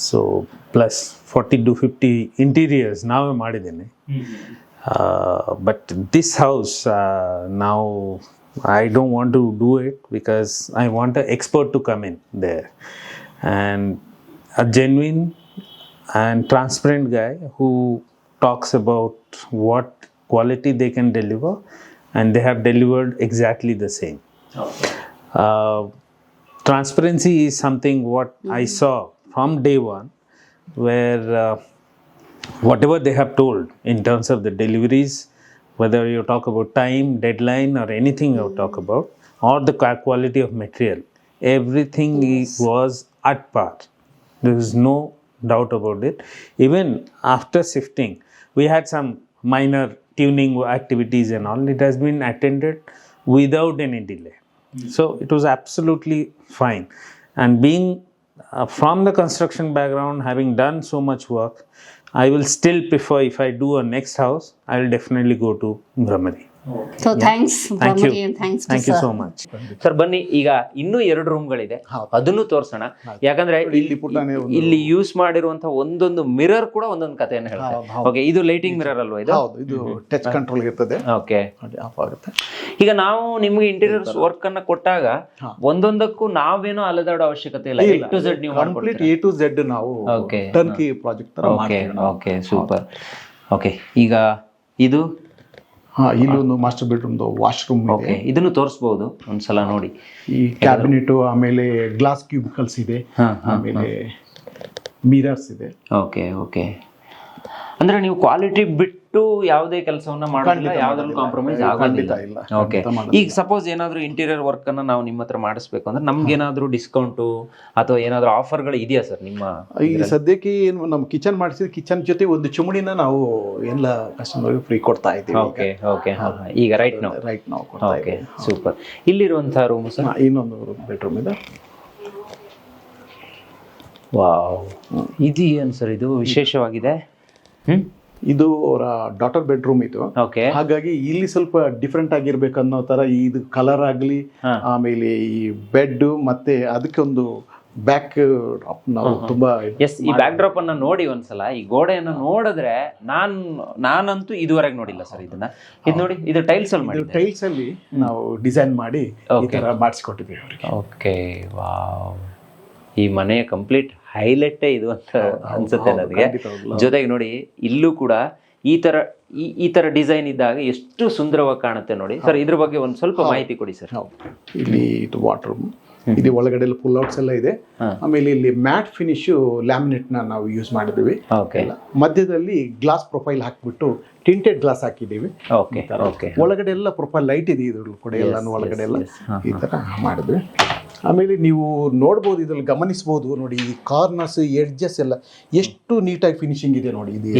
so plus 40 to 50 interiors ನಾವೇ ಮಾಡಿದ್ದೇನೆ but this house ನಾವು I don't want to do it because I want a expert to come in there and a genuine and transparent guy who talks about what quality they can deliver and they have delivered exactly the same. Uh, transparency is something what i saw from day one where uh, whatever they have told in terms of the deliveries whether you talk about time deadline or anything you talk about or the quality of material everything is, was at par. There is no doubt about it. Even after shifting we had some minor tuning activities and all. It has been attended without any delay. So it was absolutely fine. And being uh, from the construction background having done so much work i will still prefer if i do a next house i will definitely go to brahmari so thanks thanks thank sir. so much. Sir ಬನ್ನಿ ಈಗ ಇನ್ನೂ ಎರಡು ರೂಮ್ಗಳಿದೆ. ಅದನ್ನು ತೋರ್ಸೋಣ. ಯಾಕಂದ್ರೆ ಇಲ್ಲಿ ಇಲ್ಲಿ use ಮಾಡಿರುವಂತಹ ಒಂದೊಂದು ಮಿರರ್ ಕೂಡ ಒಂದೊಂದು ಕಥೆಯನ್ನು ಹೇಳ್ತಾರೆ. ಓಕೆ ಇದು ಲೈಟಿಂಗ್ ಮಿರರ್ ಅಲ್ವಾ ಇದು? ಹೌದು ಇದು ಟಚ್ ಕಂಟ್ರೋಲ್ ಇರ್ತದೆ. ಓಕೆ ಆಫ್ ಆಗುತ್ತೆ. ಈಗ ನಾವು ನಿಮ್ಗೆ ಇಂಟೀರಿಯರ್ಸ್ ವರ್ಕ್ ಅನ್ನ ಕೊಟ್ಟಾಗ. ಒಂದೊಂದಕ್ಕೂ ನಾವೇನೋ ಅಲೆದಾಡೋ ಅವಶ್ಯಕತೆ ಇಲ್ಲ. ಎ ಟು ಝೆಡ್ ನೀವು ಕಂಪ್ಲೀಟ್ ಎ ಟು ಝೆಡ್ ನಾವು Okay. ಟರ್ಕಿ ಪ್ರಾಜೆಕ್ಟ್ ತರ ಓಕೆ ಓಕೆ ಸೂಪರ್ ಓಕೆ ಈಗ ಇದು ಹಾ ಇಲ್ಲೊಂದು ಮಾಸ್ಟರ್ ಬೆಡ್ರೂಮ್ ವಾಶ್ರೂಮ್ ಓಕೆ ಇದೆ. ಇದನ್ನು ತೋರಿಸ್ಬೋದು ಒಂದ್ಸಲ ನೋಡಿ. ಈ ಕ್ಯಾಬಿನೆಟ್ ಆಮೇಲೆ ಗ್ಲಾಸ್ ಕ್ಯೂಬಿಕಲ್ಸ್ ಇದೆ ಹಾ, ಹಾ, ಆಮೇಲೆ ಮಿರರ್ಸ್ ಇದೆ. ಓಕೆ ಓಕೆ ಅಂದ್ರೆ ನೀವು ಕ್ವಾಲಿಟಿ ಬಿಟ್ಟು ಯಾವುದೇ ಕೆಲಸವನ್ನ ಮಾಡೋದಿಲ್ಲ ಖಂಡಿತ ಯಾವ್ದ್ರಲ್ಲೂ ಕಾಂಪ್ರಮೈಸ್ ಆಗೋದಿಲ್ಲ. ಇಲ್ಲ, ಓಕೆ ಈಗ ಸಪೋಸ್ ಏನಾದ್ರು ಇಂಟೀರಿಯರ್ ವರ್ಕ್ ಅನ್ನ ನಾವು ನಿಮ್ಮ ಹತ್ರ ಮಾಡಿಸ್ಬೇಕು ಅಂದ್ರೆ ನಮ್ಗೆ ಏನಾದ್ರೂ ಡಿಸ್ಕೌಂಟು ಅಥವಾ ಏನಾದ್ರೂ ಆಫರ್ಗಳು ಇದೆಯಾ ಸರ್ ನಿಮ್ಮ ಈಗ ಸದ್ಯಕ್ಕೆ ಏನು ನಮ್ಮ ಕಿಚನ್ ಮಾಡಿಸಿದ ಕಿಚನ್ ಜೊತೆ ಒಂದು ಚುಮಡಿನ ನಾವು ಎಲ್ಲ ಕಸ್ಟಮರ್ ಫ್ರೀ ಕೊಡ್ತಾ ಇದ್ದೀವಿ ಓಕೆ ಓಕೆ ಈಗ ರೈಟ್ ನಾವು ರೈಟ್ ನಾವು ಓಕೆ ಸೂಪರ್ ಇಲ್ಲಿರುವಂತಹ ರೂಮ್ ಸರ್ ಇನ್ನೊಂದು ಬೆಡ್ರೂಮ್ ಇದೆ. ವಾವ್ ಇದು ಏನು ಸರ್ ಇದು? ವಿಶೇಷವಾಗಿದೆ? ಇದು ಅವರ ಡಾಟರ್ ಬೆಡ್ರೂಮ್ ಇದು. ಹಾಗಾಗಿ ಇಲ್ಲಿ ಸ್ವಲ್ಪ ಡಿಫ್ರೆಂಟ್ ಆಗಿರ್ಬೇಕು ಅನ್ನೋ ತರ ಇದು ಕಲರ್ ಆಗಲಿ ಆಮೇಲೆ ಈ ಬೆಡ್ ಮತ್ತೆ ಅದಕ್ಕೆ ಒಂದು ಬ್ಯಾಕ್ ನಾವು ತುಂಬಾ ಎಸ್ ಈ ಬ್ಯಾಕ್ ಡ್ರಾಪ್ ಅನ್ನ ನೋಡಿ ಒಂದ್ಸಲ. ಈ ಗೋಡೆಯನ್ನು ನೋಡಿದ್ರೆ ನಾನ್ ನಾನಂತೂ ಇದುವರೆಗೆ ನೋಡಿಲ್ಲ ಸರ್ ಇದನ್ನ. ಇದು ನೋಡಿ ಇದು ಟೈಲ್ಸ್ ಅಲ್ಲಿ ಮಾಡಿ ಟೈಲ್ಸ್ ಅಲ್ಲಿ ನಾವು ಡಿಸೈನ್ ಮಾಡಿ ಈ. ತರ ಮಾಡಿಸ್ಕೊಟ್ಟಿದ್ದೀವಿ ಓಕೆ ವಾವ್ ಈ ಮನೆಯ ಕಂಪ್ಲೀಟ್ ಹೈಲೈಟೇ ಇದು ಅಂತ ಅನ್ಸುತ್ತೆ ನನಗೆ. ಜೊತೆಗೆ ನೋಡಿ ಇಲ್ಲೂ ಕೂಡ ಈ ತರ ಈ ಈ ತರ ಡಿಸೈನ್ ಇದ್ದಾಗ ಎಷ್ಟು ಸುಂದರವಾಗಿ ಕಾಣುತ್ತೆ ನೋಡಿ. ಸರ್ ಇದ್ರ ಬಗ್ಗೆ ಒಂದು ಸ್ವಲ್ಪ ಮಾಹಿತಿ ಕೊಡಿ ಸರ್. ಇಲ್ಲಿ ಇದು ವಾಟರ್ ಇದು ಒಳಗಡೆ ಫುಲ್ ಪುಲ್ ಔಟ್ಸ್ ಎಲ್ಲ ಇದೆ. ಆಮೇಲೆ ಇಲ್ಲಿ ಮ್ಯಾಟ್ ಫಿನಿಶ್ ಲ್ಯಾಮಿನೇಟ್ನ ನಾವು ಯೂಸ್ ಮಾಡಿದ್ವಿ ಮಧ್ಯದಲ್ಲಿ ಗ್ಲಾಸ್ ಪ್ರೊಫೈಲ್ ಹಾಕ್ಬಿಟ್ಟು ಟಿಂಟೆಡ್ ಗ್ಲಾಸ್ ಹಾಕಿದೀವಿ ಒಳಗಡೆ ಎಲ್ಲ ಪ್ರೊಫೈಲ್ ಲೈಟ್ ಇದೆ ಇದ್ರ ಕೂಡ ಎಲ್ಲ ಒಳಗಡೆ ಎಲ್ಲ. ಈ ತರ ಮಾಡಿದ್ವಿ. ಆಮೇಲೆ ನೀವು ನೋಡ್ಬೋದು ಇದ್ರಲ್ಲಿ ಗಮನಿಸಬಹುದು ನೋಡಿ ಈ ಕಾರ್ನರ್ಸ್ ಎಡ್ಜಸ್ ಎಲ್ಲ ಎಷ್ಟು ನೀಟಾಗಿ ಫಿನಿಶಿಂಗ್ ಇದೆ ನೋಡಿ ಇದು.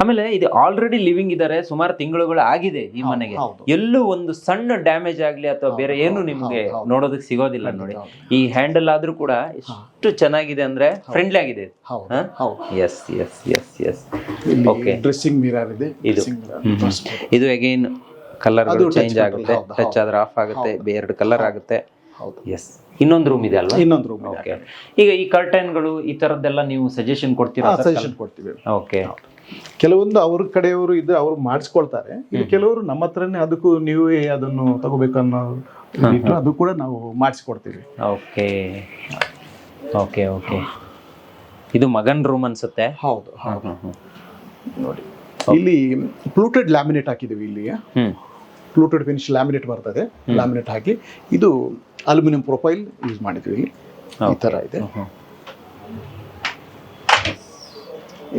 ಆಮೇಲೆ ಇದು ಆಲ್ರೆಡಿ ಲಿವಿಂಗ್ ಇದಾರೆ ಸುಮಾರು ತಿಂಗಳುಗಳು ಆಗಿದೆ ಈ ಮನೆಗೆ. ಎಲ್ಲೂ ಒಂದು ಸಣ್ಣ ಡ್ಯಾಮೇಜ್ ಆಗ್ಲಿ ಅಥವಾ ಬೇರೆ ಏನು ನಿಮ್ಗೆ ನೋಡೋದಕ್ಕೆ ಸಿಗೋದಿಲ್ಲ ನೋಡಿ. ಈ ಹ್ಯಾಂಡಲ್ ಆದ್ರೂ ಕೂಡ ಎಷ್ಟು ಚೆನ್ನಾಗಿದೆ ಅಂದ್ರೆ ಫ್ರೆಂಡ್ಲಿ ಆಗಿದೆ ಹೌದು ಹೌದು. Yes yes yes yes okay. Dressing mirror ಇದೆ ಇದು. ಇದು ಅಗೇನ್ ಕಲರ್ ಅದು ಚೇಂಜ್ ಆಗುತ್ತೆ ಟಚ್ ಆದ್ರೆ ಆಫ್ ಆಗುತ್ತೆ ಎರಡು ಕಲರ್ ಆಗುತ್ತೆ. ಹೌದು. ಎಸ್ ಇನ್ನೊಂದು ರೂಮ್ ಇದೆ ಅಲ್ವಾ? ಇನ್ನೊಂದು ರೂಮ್ ಓಕೆ ಈಗ ಈ ಕರ್ಟನ್ಗಳು ಈ ತರದ್ದೆಲ್ಲ ನೀವು ಸಜೆಷನ್ ಕೊಡ್ತೀರಾ ಸಜೆಷನ್ ಕೊಡ್ತೀವಿ. ಓಕೆ ಕೆಲವೊಂದು ಅವ್ರ ಕಡೆಯವರು ಇದ್ರೆ ಅವ್ರು ಮಾಡಿಸ್ಕೊಳ್ತಾರೆ. ಕೆಲವರು ನಮ್ಮ ಹತ್ರನೇ ಅದಕ್ಕೂ ನೀವೇ ಅದನ್ನು ತಗೋಬೇಕು ಅನ್ನೋ ಇದಿಟ್ಟು ಅದು ಕೂಡ ನಾವು ಮಾಡಿಸ್ಕೊಡ್ತೀವಿ. ಓಕೆ. Okay okay. ಇದು ಮಗನ್ ರೂಮ್ ಅನ್ಸುತ್ತೆ? ಹೌದು ಹೌದು. ನೋಡಿ ಇಲ್ಲಿ ಪ್ಲೂಟೆಡ್ ಲ್ಯಾಮಿನೇಟ್ ಹಾಕಿದ್ದೀವಿ ಇಲ್ಲಿ. ಪ್ಲೂಟೆಡ್ ಫಿನಿಶ್ ಲ್ಯಾಮಿನೇಟ್ ಬರ್ತದೆ. ಲ್ಯಾಮಿನೇಟ್ ಹಾಕಿ. ಇದು ಅಲ್ಯೂಮಿನಿಯಂ ಪ್ರೊಫೈಲ್ ಯೂಸ್ ಮಾಡಿದ್ವಿ ಇಲ್ಲಿ. ಈ ಥರ ಇದೆ.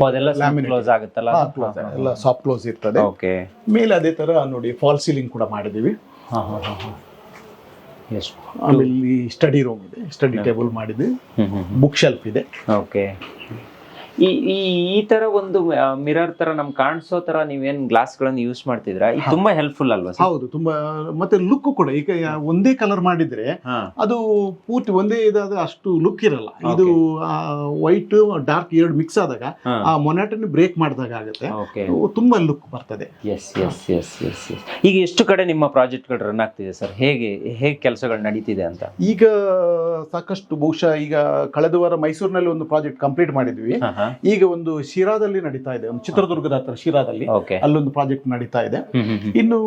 ಅದೆಲ್ಲ ಕ್ಲೋಸ್ ಆಗುತ್ತಲ್ಲ? ಎಲ್ಲ ಸಾಫ್ಟ್ ಕ್ಲೋಸ್ ಇರ್ತದೆ. ಓಕೆ ಮೇಲೆ ಅದೇ ತರ ನೋಡಿ ಫಾಲ್ ಸೀಲಿಂಗ್ ಕೂಡ ಎಷ್ಟು ಆಮೇಲೆ ಸ್ಟಡಿ ರೂಮ್ ಇದೆ. ಸ್ಟಡಿ ಟೇಬಲ್ ಮಾಡಿದ್ವಿ. ಬುಕ್ ಶೆಲ್ಫ್ ಇದೆ. ಓಕೆ ಈ ಈ ಈ ತರ ಒಂದು ಮಿರರ್ ತರ ನಮ್ ಕಾಣಿಸೋ ತರ ನೀವೇನ್ ಗ್ಲಾಸ್ ಗಳನ್ನ ಯೂಸ್ ಮಾಡ್ತಿದ್ರ ಇದು ತುಂಬಾ ಹೆಲ್ಪ್ಫುಲ್ ಅಲ್ವಾ ಸರ್? ಹೌದು ತುಂಬಾ ಮತ್ತೆ ಲುಕ್ ಕೂಡ ಈಗ ಒಂದೇ ಕಲರ್ ಮಾಡಿದ್ರೆ ಹಾ. ಅದು ಪೂರ್ತಿ ಒಂದೇ ಇದಾದ ಅಷ್ಟು ಲುಕ್ ಇರಲ್ಲ. ಇದು ವೈಟ್ ಡಾರ್ಕ್ ಎರಡು ಮಿಕ್ಸ್ ಆದಾಗ ಹಾ. ಆ ಮೊನಾಟನಿ ಬ್ರೇಕ್ ಮಾಡಿದಾಗ ಆಗುತ್ತೆ. ಓಕೆ ತುಂಬಾ ಲುಕ್ ಬರ್ತದೆ. Yes yes yes yes yes ಈಗ ಎಷ್ಟು ಕಡೆ ನಿಮ್ಮ ಪ್ರಾಜೆಕ್ಟ್ಗಳು ರನ್ ಆಗ್ತಿದೆ ಸರ್? ಹೇಗೆ ಹೇಗೆ ಕೆಲಸಗಳು ನಡೀತಿದೆ ಅಂತ? ಈಗ ಸಾಕಷ್ಟು ಬಹುಶಃ ಈಗ ಕಳೆದ ವಾರ ಮೈಸೂರಿನಲ್ಲಿ ಒಂದು ಪ್ರಾಜೆಕ್ಟ್ ಕಂಪ್ಲೀಟ್ ಮಾಡಿದ್ವಿ. ಹಾ ಹಾ. ಈಗ ಒಂದು ಶಿರಾದಲ್ಲಿ ನಡೀತಾ ಇದೆ. ಒಂದು ಚಿತ್ರದುರ್ಗದ ಹತ್ರ ಶಿರಾದಲ್ಲಿ ಅಲ್ಲೊಂದು ಪ್ರಾಜೆಕ್ಟ್ ನಡೀತಾ ಇದೆ. ಇನ್ನು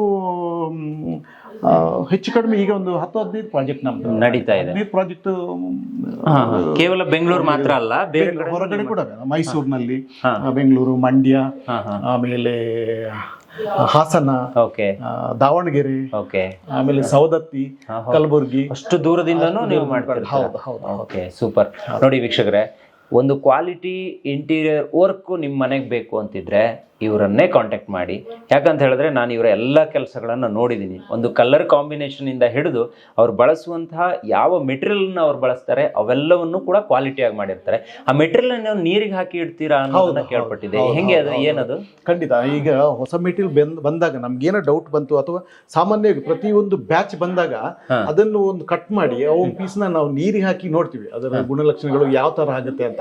ಹೆಚ್ಚು ಕಡಿಮೆ ಈಗ ಒಂದು ಹತ್ತು ಹದಿನೈದು ಪ್ರಾಜೆಕ್ಟ್ ನಮ್ದು. ನಡೀತಾ ಇದೆ. ಹದಿನೈದು ಪ್ರಾಜೆಕ್ಟ್. ಕೇವಲ ಬೆಂಗಳೂರು ಮಾತ್ರ ಅಲ್ಲ ಹೊರಗಡೆ ಕೂಡ ಮೈಸೂರಿನಲ್ಲಿ. ಬೆಂಗಳೂರು ಮಂಡ್ಯ ಆಮೇಲೆ ಹಾಸನ ಓಕೆ ದಾವಣಗೆರೆ ಓಕೆ ಆಮೇಲೆ ಸವದತ್ತಿ ಕಲಬುರ್ಗಿ. ಅಷ್ಟು ದೂರದಿಂದನೂ ನೀವು ಮಾಡ್ತೀರಾ ಹೌದು ಹೌದು ಓಕೆ ಸೂಪರ್ ನೋಡಿ ವೀಕ್ಷಕರೇ ಒಂದು ಕ್ವಾಲಿಟಿ ಇಂಟೀರಿಯರ್ ವರ್ಕ್ ನಿಮ್ಮ ಮನೆಗೆ ಬೇಕು ಅಂತಿದ್ರೆ ಇವರನ್ನೇ ಕಾಂಟ್ಯಾಕ್ಟ್ ಮಾಡಿ. ಯಾಕಂತ ಹೇಳಿದ್ರೆ ನಾನು ಇವರ ಎಲ್ಲ ಕೆಲಸಗಳನ್ನು ನೋಡಿದ್ದೀನಿ ಒಂದು ಕಲರ್ ಕಾಂಬಿನೇಷನಿಂದ ಹಿಡಿದು ಅವ್ರು ಬಳಸುವಂತಹ ಯಾವ ಮೆಟೀರಿಯಲ್ನ ಅವ್ರು ಬಳಸ್ತಾರೆ ಅವೆಲ್ಲವನ್ನು ಕೂಡ ಕ್ವಾಲಿಟಿಯಾಗಿ ಮಾಡಿರ್ತಾರೆ. ಆ ಮೆಟೀರಿಯಲ್ ನೀರಿಗೆ ಹಾಕಿ ಇಡ್ತೀರಾ ಅನ್ನೋದನ್ನ ಕೇಳ್ಪಟ್ಟಿದೆ ಹೆಂಗೆ ಅದು ಏನದು? ಖಂಡಿತ ಈಗ ಹೊಸ ಮೆಟೀರಿಯಲ್ ಬಂದ್ ಬಂದಾಗ ಏನೋ ಡೌಟ್ ಬಂತು ಅಥವಾ ಸಾಮಾನ್ಯವಾಗಿ ಪ್ರತಿಯೊಂದು ಬ್ಯಾಚ್ ಬಂದಾಗ ಅದನ್ನು ಒಂದು ಕಟ್ ಮಾಡಿ ಪೀಸ್ ಪೀಸ್ನ ನಾವು ನೀರಿಗೆ ಹಾಕಿ ನೋಡ್ತೀವಿ. ಅದರ ಗುಣಲಕ್ಷಣಗಳು ಯಾವ ತರ ಆಗುತ್ತೆ ಅಂತ.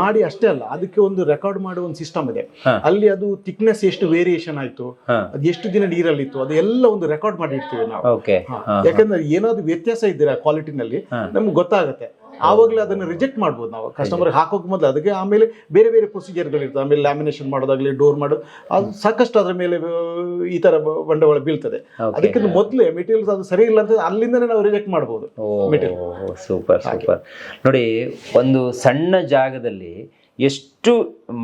ಮಾಡಿ ಅಷ್ಟೇ ಅಲ್ಲ ಅದಕ್ಕೆ ಒಂದು ರೆಕಾರ್ಡ್ ಮಾಡುವ ಒಂದು ಸಿಸ್ಟಮ್ ಇದೆ. ಅಲ್ಲಿ ಅದು ಥಿಕ್ನೆಸ್ ಎಷ್ಟು ವೇರಿಯೇಷನ್ ಆಯ್ತು ಅದು ಎಷ್ಟು ದಿನ ನೀರಲ್ಲಿತ್ತು ಅದೆಲ್ಲ ಒಂದು ರೆಕಾರ್ಡ್ ಮಾಡಿ ಇಡ್ತೀವಿ ನಾವು ಯಾಕಂದ್ರೆ ಏನಾದ್ರು ವ್ಯತ್ಯಾಸ ಇದ್ದೀರಾ ಕ್ವಾಲಿಟಿನಲ್ಲಿ ನಮ್ಗೆ ಗೊತ್ತಾಗುತ್ತೆ. ಆವಾಗಲೇ ಅದನ್ನು ರಿಜೆಕ್ಟ್ ಮಾಡ್ಬೋದು ನಾವು. ಕಸ್ಟಮರ್ ಹಾಕೋಕೆ ಮೊದಲು ಅದಕ್ಕೆ ಆಮೇಲೆ ಬೇರೆ ಬೇರೆ ಪ್ರೊಸೀಜರ್ಗಳಿರ್ತವೆ ಆಮೇಲೆ ಲ್ಯಾಮಿನೇಷನ್ ಮಾಡೋದಾಗಲಿ ಡೋರ್ ಮಾಡೋದು ಅದು ಸಾಕಷ್ಟು ಅದರ ಮೇಲೆ ಈ ಥರ ಬಂಡವಾಳ ಬೀಳ್ತದೆ. ಅದಕ್ಕಿಂತ ಮೊದಲೇ ಮೆಟೀರಿಯಲ್ಸ್ ಅದು ಸರಿ ಇಲ್ಲ ಅಂತ ಅಲ್ಲಿಂದನೇ ನಾವು ರಿಜೆಕ್ಟ್ ಮಾಡ್ಬೋದು ಸೂಪರ್ ಸೂಪರ್ ನೋಡಿ ಒಂದು ಸಣ್ಣ ಜಾಗದಲ್ಲಿ ಎಷ್ಟು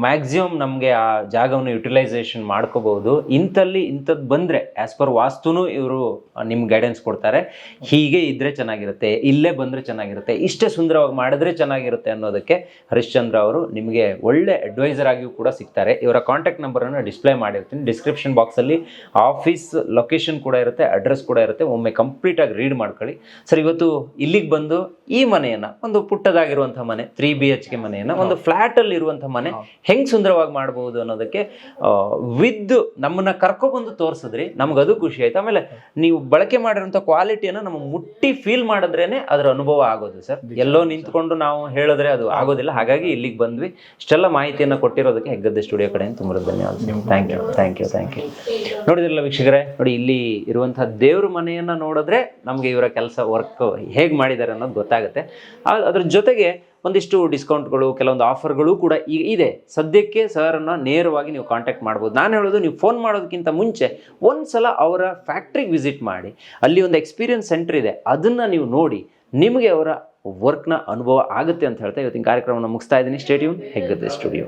ಮ್ಯಾಕ್ಸಿಮಮ್ ನಮಗೆ ಆ ಜಾಗವನ್ನು ಯುಟಿಲೈಸೇಷನ್ ಮಾಡ್ಕೋಬಹುದು? ಇಂಥಲ್ಲಿ ಇಂಥದ್ದು ಬಂದರೆ ಆ್ಯಸ್ ಪರ್ ವಾಸ್ತುನೂ ಇವರು ನಿಮ್ಗೆ ಗೈಡೆನ್ಸ್ ಕೊಡ್ತಾರೆ. ಹೀಗೆ ಇದ್ರೆ ಚೆನ್ನಾಗಿರುತ್ತೆ ಇಲ್ಲೇ ಬಂದರೆ ಚೆನ್ನಾಗಿರುತ್ತೆ ಇಷ್ಟೇ ಸುಂದರವಾಗಿ ಮಾಡಿದ್ರೆ ಚೆನ್ನಾಗಿರುತ್ತೆ ಅನ್ನೋದಕ್ಕೆ ಹರಿಶ್ಚಂದ್ರ ಅವರು ನಿಮಗೆ ಒಳ್ಳೆ ಅಡ್ವೈಸರ್ ಆಗಿಯೂ ಕೂಡ ಸಿಗ್ತಾರೆ. ಇವರ ಕಾಂಟ್ಯಾಕ್ಟ್ ನಂಬರನ್ನು ಡಿಸ್ಪ್ಲೇ ಮಾಡಿರ್ತೀನಿ. ಡಿಸ್ಕ್ರಿಪ್ಷನ್ ಬಾಕ್ಸಲ್ಲಿ ಆಫೀಸ್ ಲೊಕೇಶನ್ ಕೂಡ ಇರುತ್ತೆ ಅಡ್ರೆಸ್ ಕೂಡ ಇರುತ್ತೆ. ಒಮ್ಮೆ ಕಂಪ್ಲೀಟಾಗಿ ರೀಡ್ ಮಾಡ್ಕೊಳ್ಳಿ. ಸರ್ ಇವತ್ತು ಇಲ್ಲಿಗೆ ಬಂದು ಈ ಮನೆಯನ್ನು ಒಂದು ಪುಟ್ಟದಾಗಿರುವಂಥ ಮನೆ ತ್ರೀ ಬಿ ಎಚ್ ಕೆ ಮನೆಯನ್ನು ಒಂದು ಫ್ಲ್ಯಾಟಲ್ಲಿ ಇರುವಂಥ ಮನೆ ಹೆಂಗ್ ಸುಂದರವಾಗಿ ಮಾಡಬಹುದು ಅನ್ನೋದಕ್ಕೆ ವಿದ್ ನಮ್ಮನ್ನ ಕರ್ಕೊಬಂದು ತೋರಿಸಿದ್ರಿ ನಮ್ಗೆ ಅದು ಖುಷಿ ಆಯ್ತು. ಆಮೇಲೆ ನೀವು ಬಳಕೆ ಮಾಡಿರೋಂಥ ಕ್ವಾಲಿಟಿಯನ್ನು ನಮ್ಮ ಮುಟ್ಟಿ ಫೀಲ್ ಮಾಡಿದ್ರೇನೆ ಅದರ ಅನುಭವ ಆಗೋದು ಸರ್. ಎಲ್ಲೋ ನಿಂತ್ಕೊಂಡು ನಾವು ಹೇಳಿದ್ರೆ ಅದು ಆಗೋದಿಲ್ಲ. ಹಾಗಾಗಿ ಇಲ್ಲಿಗೆ ಬಂದ್ವಿ. ಇಷ್ಟೆಲ್ಲ ಮಾಹಿತಿಯನ್ನು ಕೊಟ್ಟಿರೋದಕ್ಕೆ ಹೆಗ್ಗದ್ದೆ ಸ್ಟುಡಿಯೋ ಕಡೆ ತುಂಬ ಧನ್ಯವಾದ thank you thank you thank you ನೋಡಿದ್ರಲ್ಲ ವೀಕ್ಷಕರೇ ನೋಡಿ ಇಲ್ಲಿ ಇರುವಂತಹ ದೇವ್ರ ಮನೆಯನ್ನ ನೋಡಿದ್ರೆ ನಮಗೆ ಇವರ ಕೆಲಸ ವರ್ಕ್ ಹೇಗೆ ಮಾಡಿದ್ದಾರೆ ಅನ್ನೋದು ಗೊತ್ತಾಗುತ್ತೆ. ಅದ್ರ ಜೊತೆಗೆ ಒಂದಿಷ್ಟು ಡಿಸ್ಕೌಂಟ್ಗಳು, ಕೆಲವೊಂದು ಆಫರ್ಗಳು ಕೂಡ ಈಗ ಇದೆ. ಸದ್ಯಕ್ಕೆ ಸರನ್ನು ನೇರವಾಗಿ ನೀವು ಕಾಂಟ್ಯಾಕ್ಟ್ ಮಾಡ್ಬೋದು. ನಾನು ಹೇಳೋದು ನೀವು ಫೋನ್ ಮಾಡೋದಕ್ಕಿಂತ ಮುಂಚೆ ಒಂದ್ಸಲ ಅವರ ಫ್ಯಾಕ್ಟ್ರಿಗೆ ವಿಸಿಟ್ ಮಾಡಿ, ಅಲ್ಲಿ ಒಂದು ಎಕ್ಸ್ಪೀರಿಯನ್ಸ್ ಸೆಂಟರ್ ಇದೆ, ಅದನ್ನು ನೀವು ನೋಡಿ ನಿಮಗೆ ಅವರ ವರ್ಕ್ನ ಅನುಭವ ಆಗುತ್ತೆ ಅಂತ ಹೇಳ್ತಾ ಇವತ್ತಿನ ಕಾರ್ಯಕ್ರಮವನ್ನು ಮುಗಿಸ್ತಾ ಇದ್ದೀನಿ. Stadium Heggadde studio.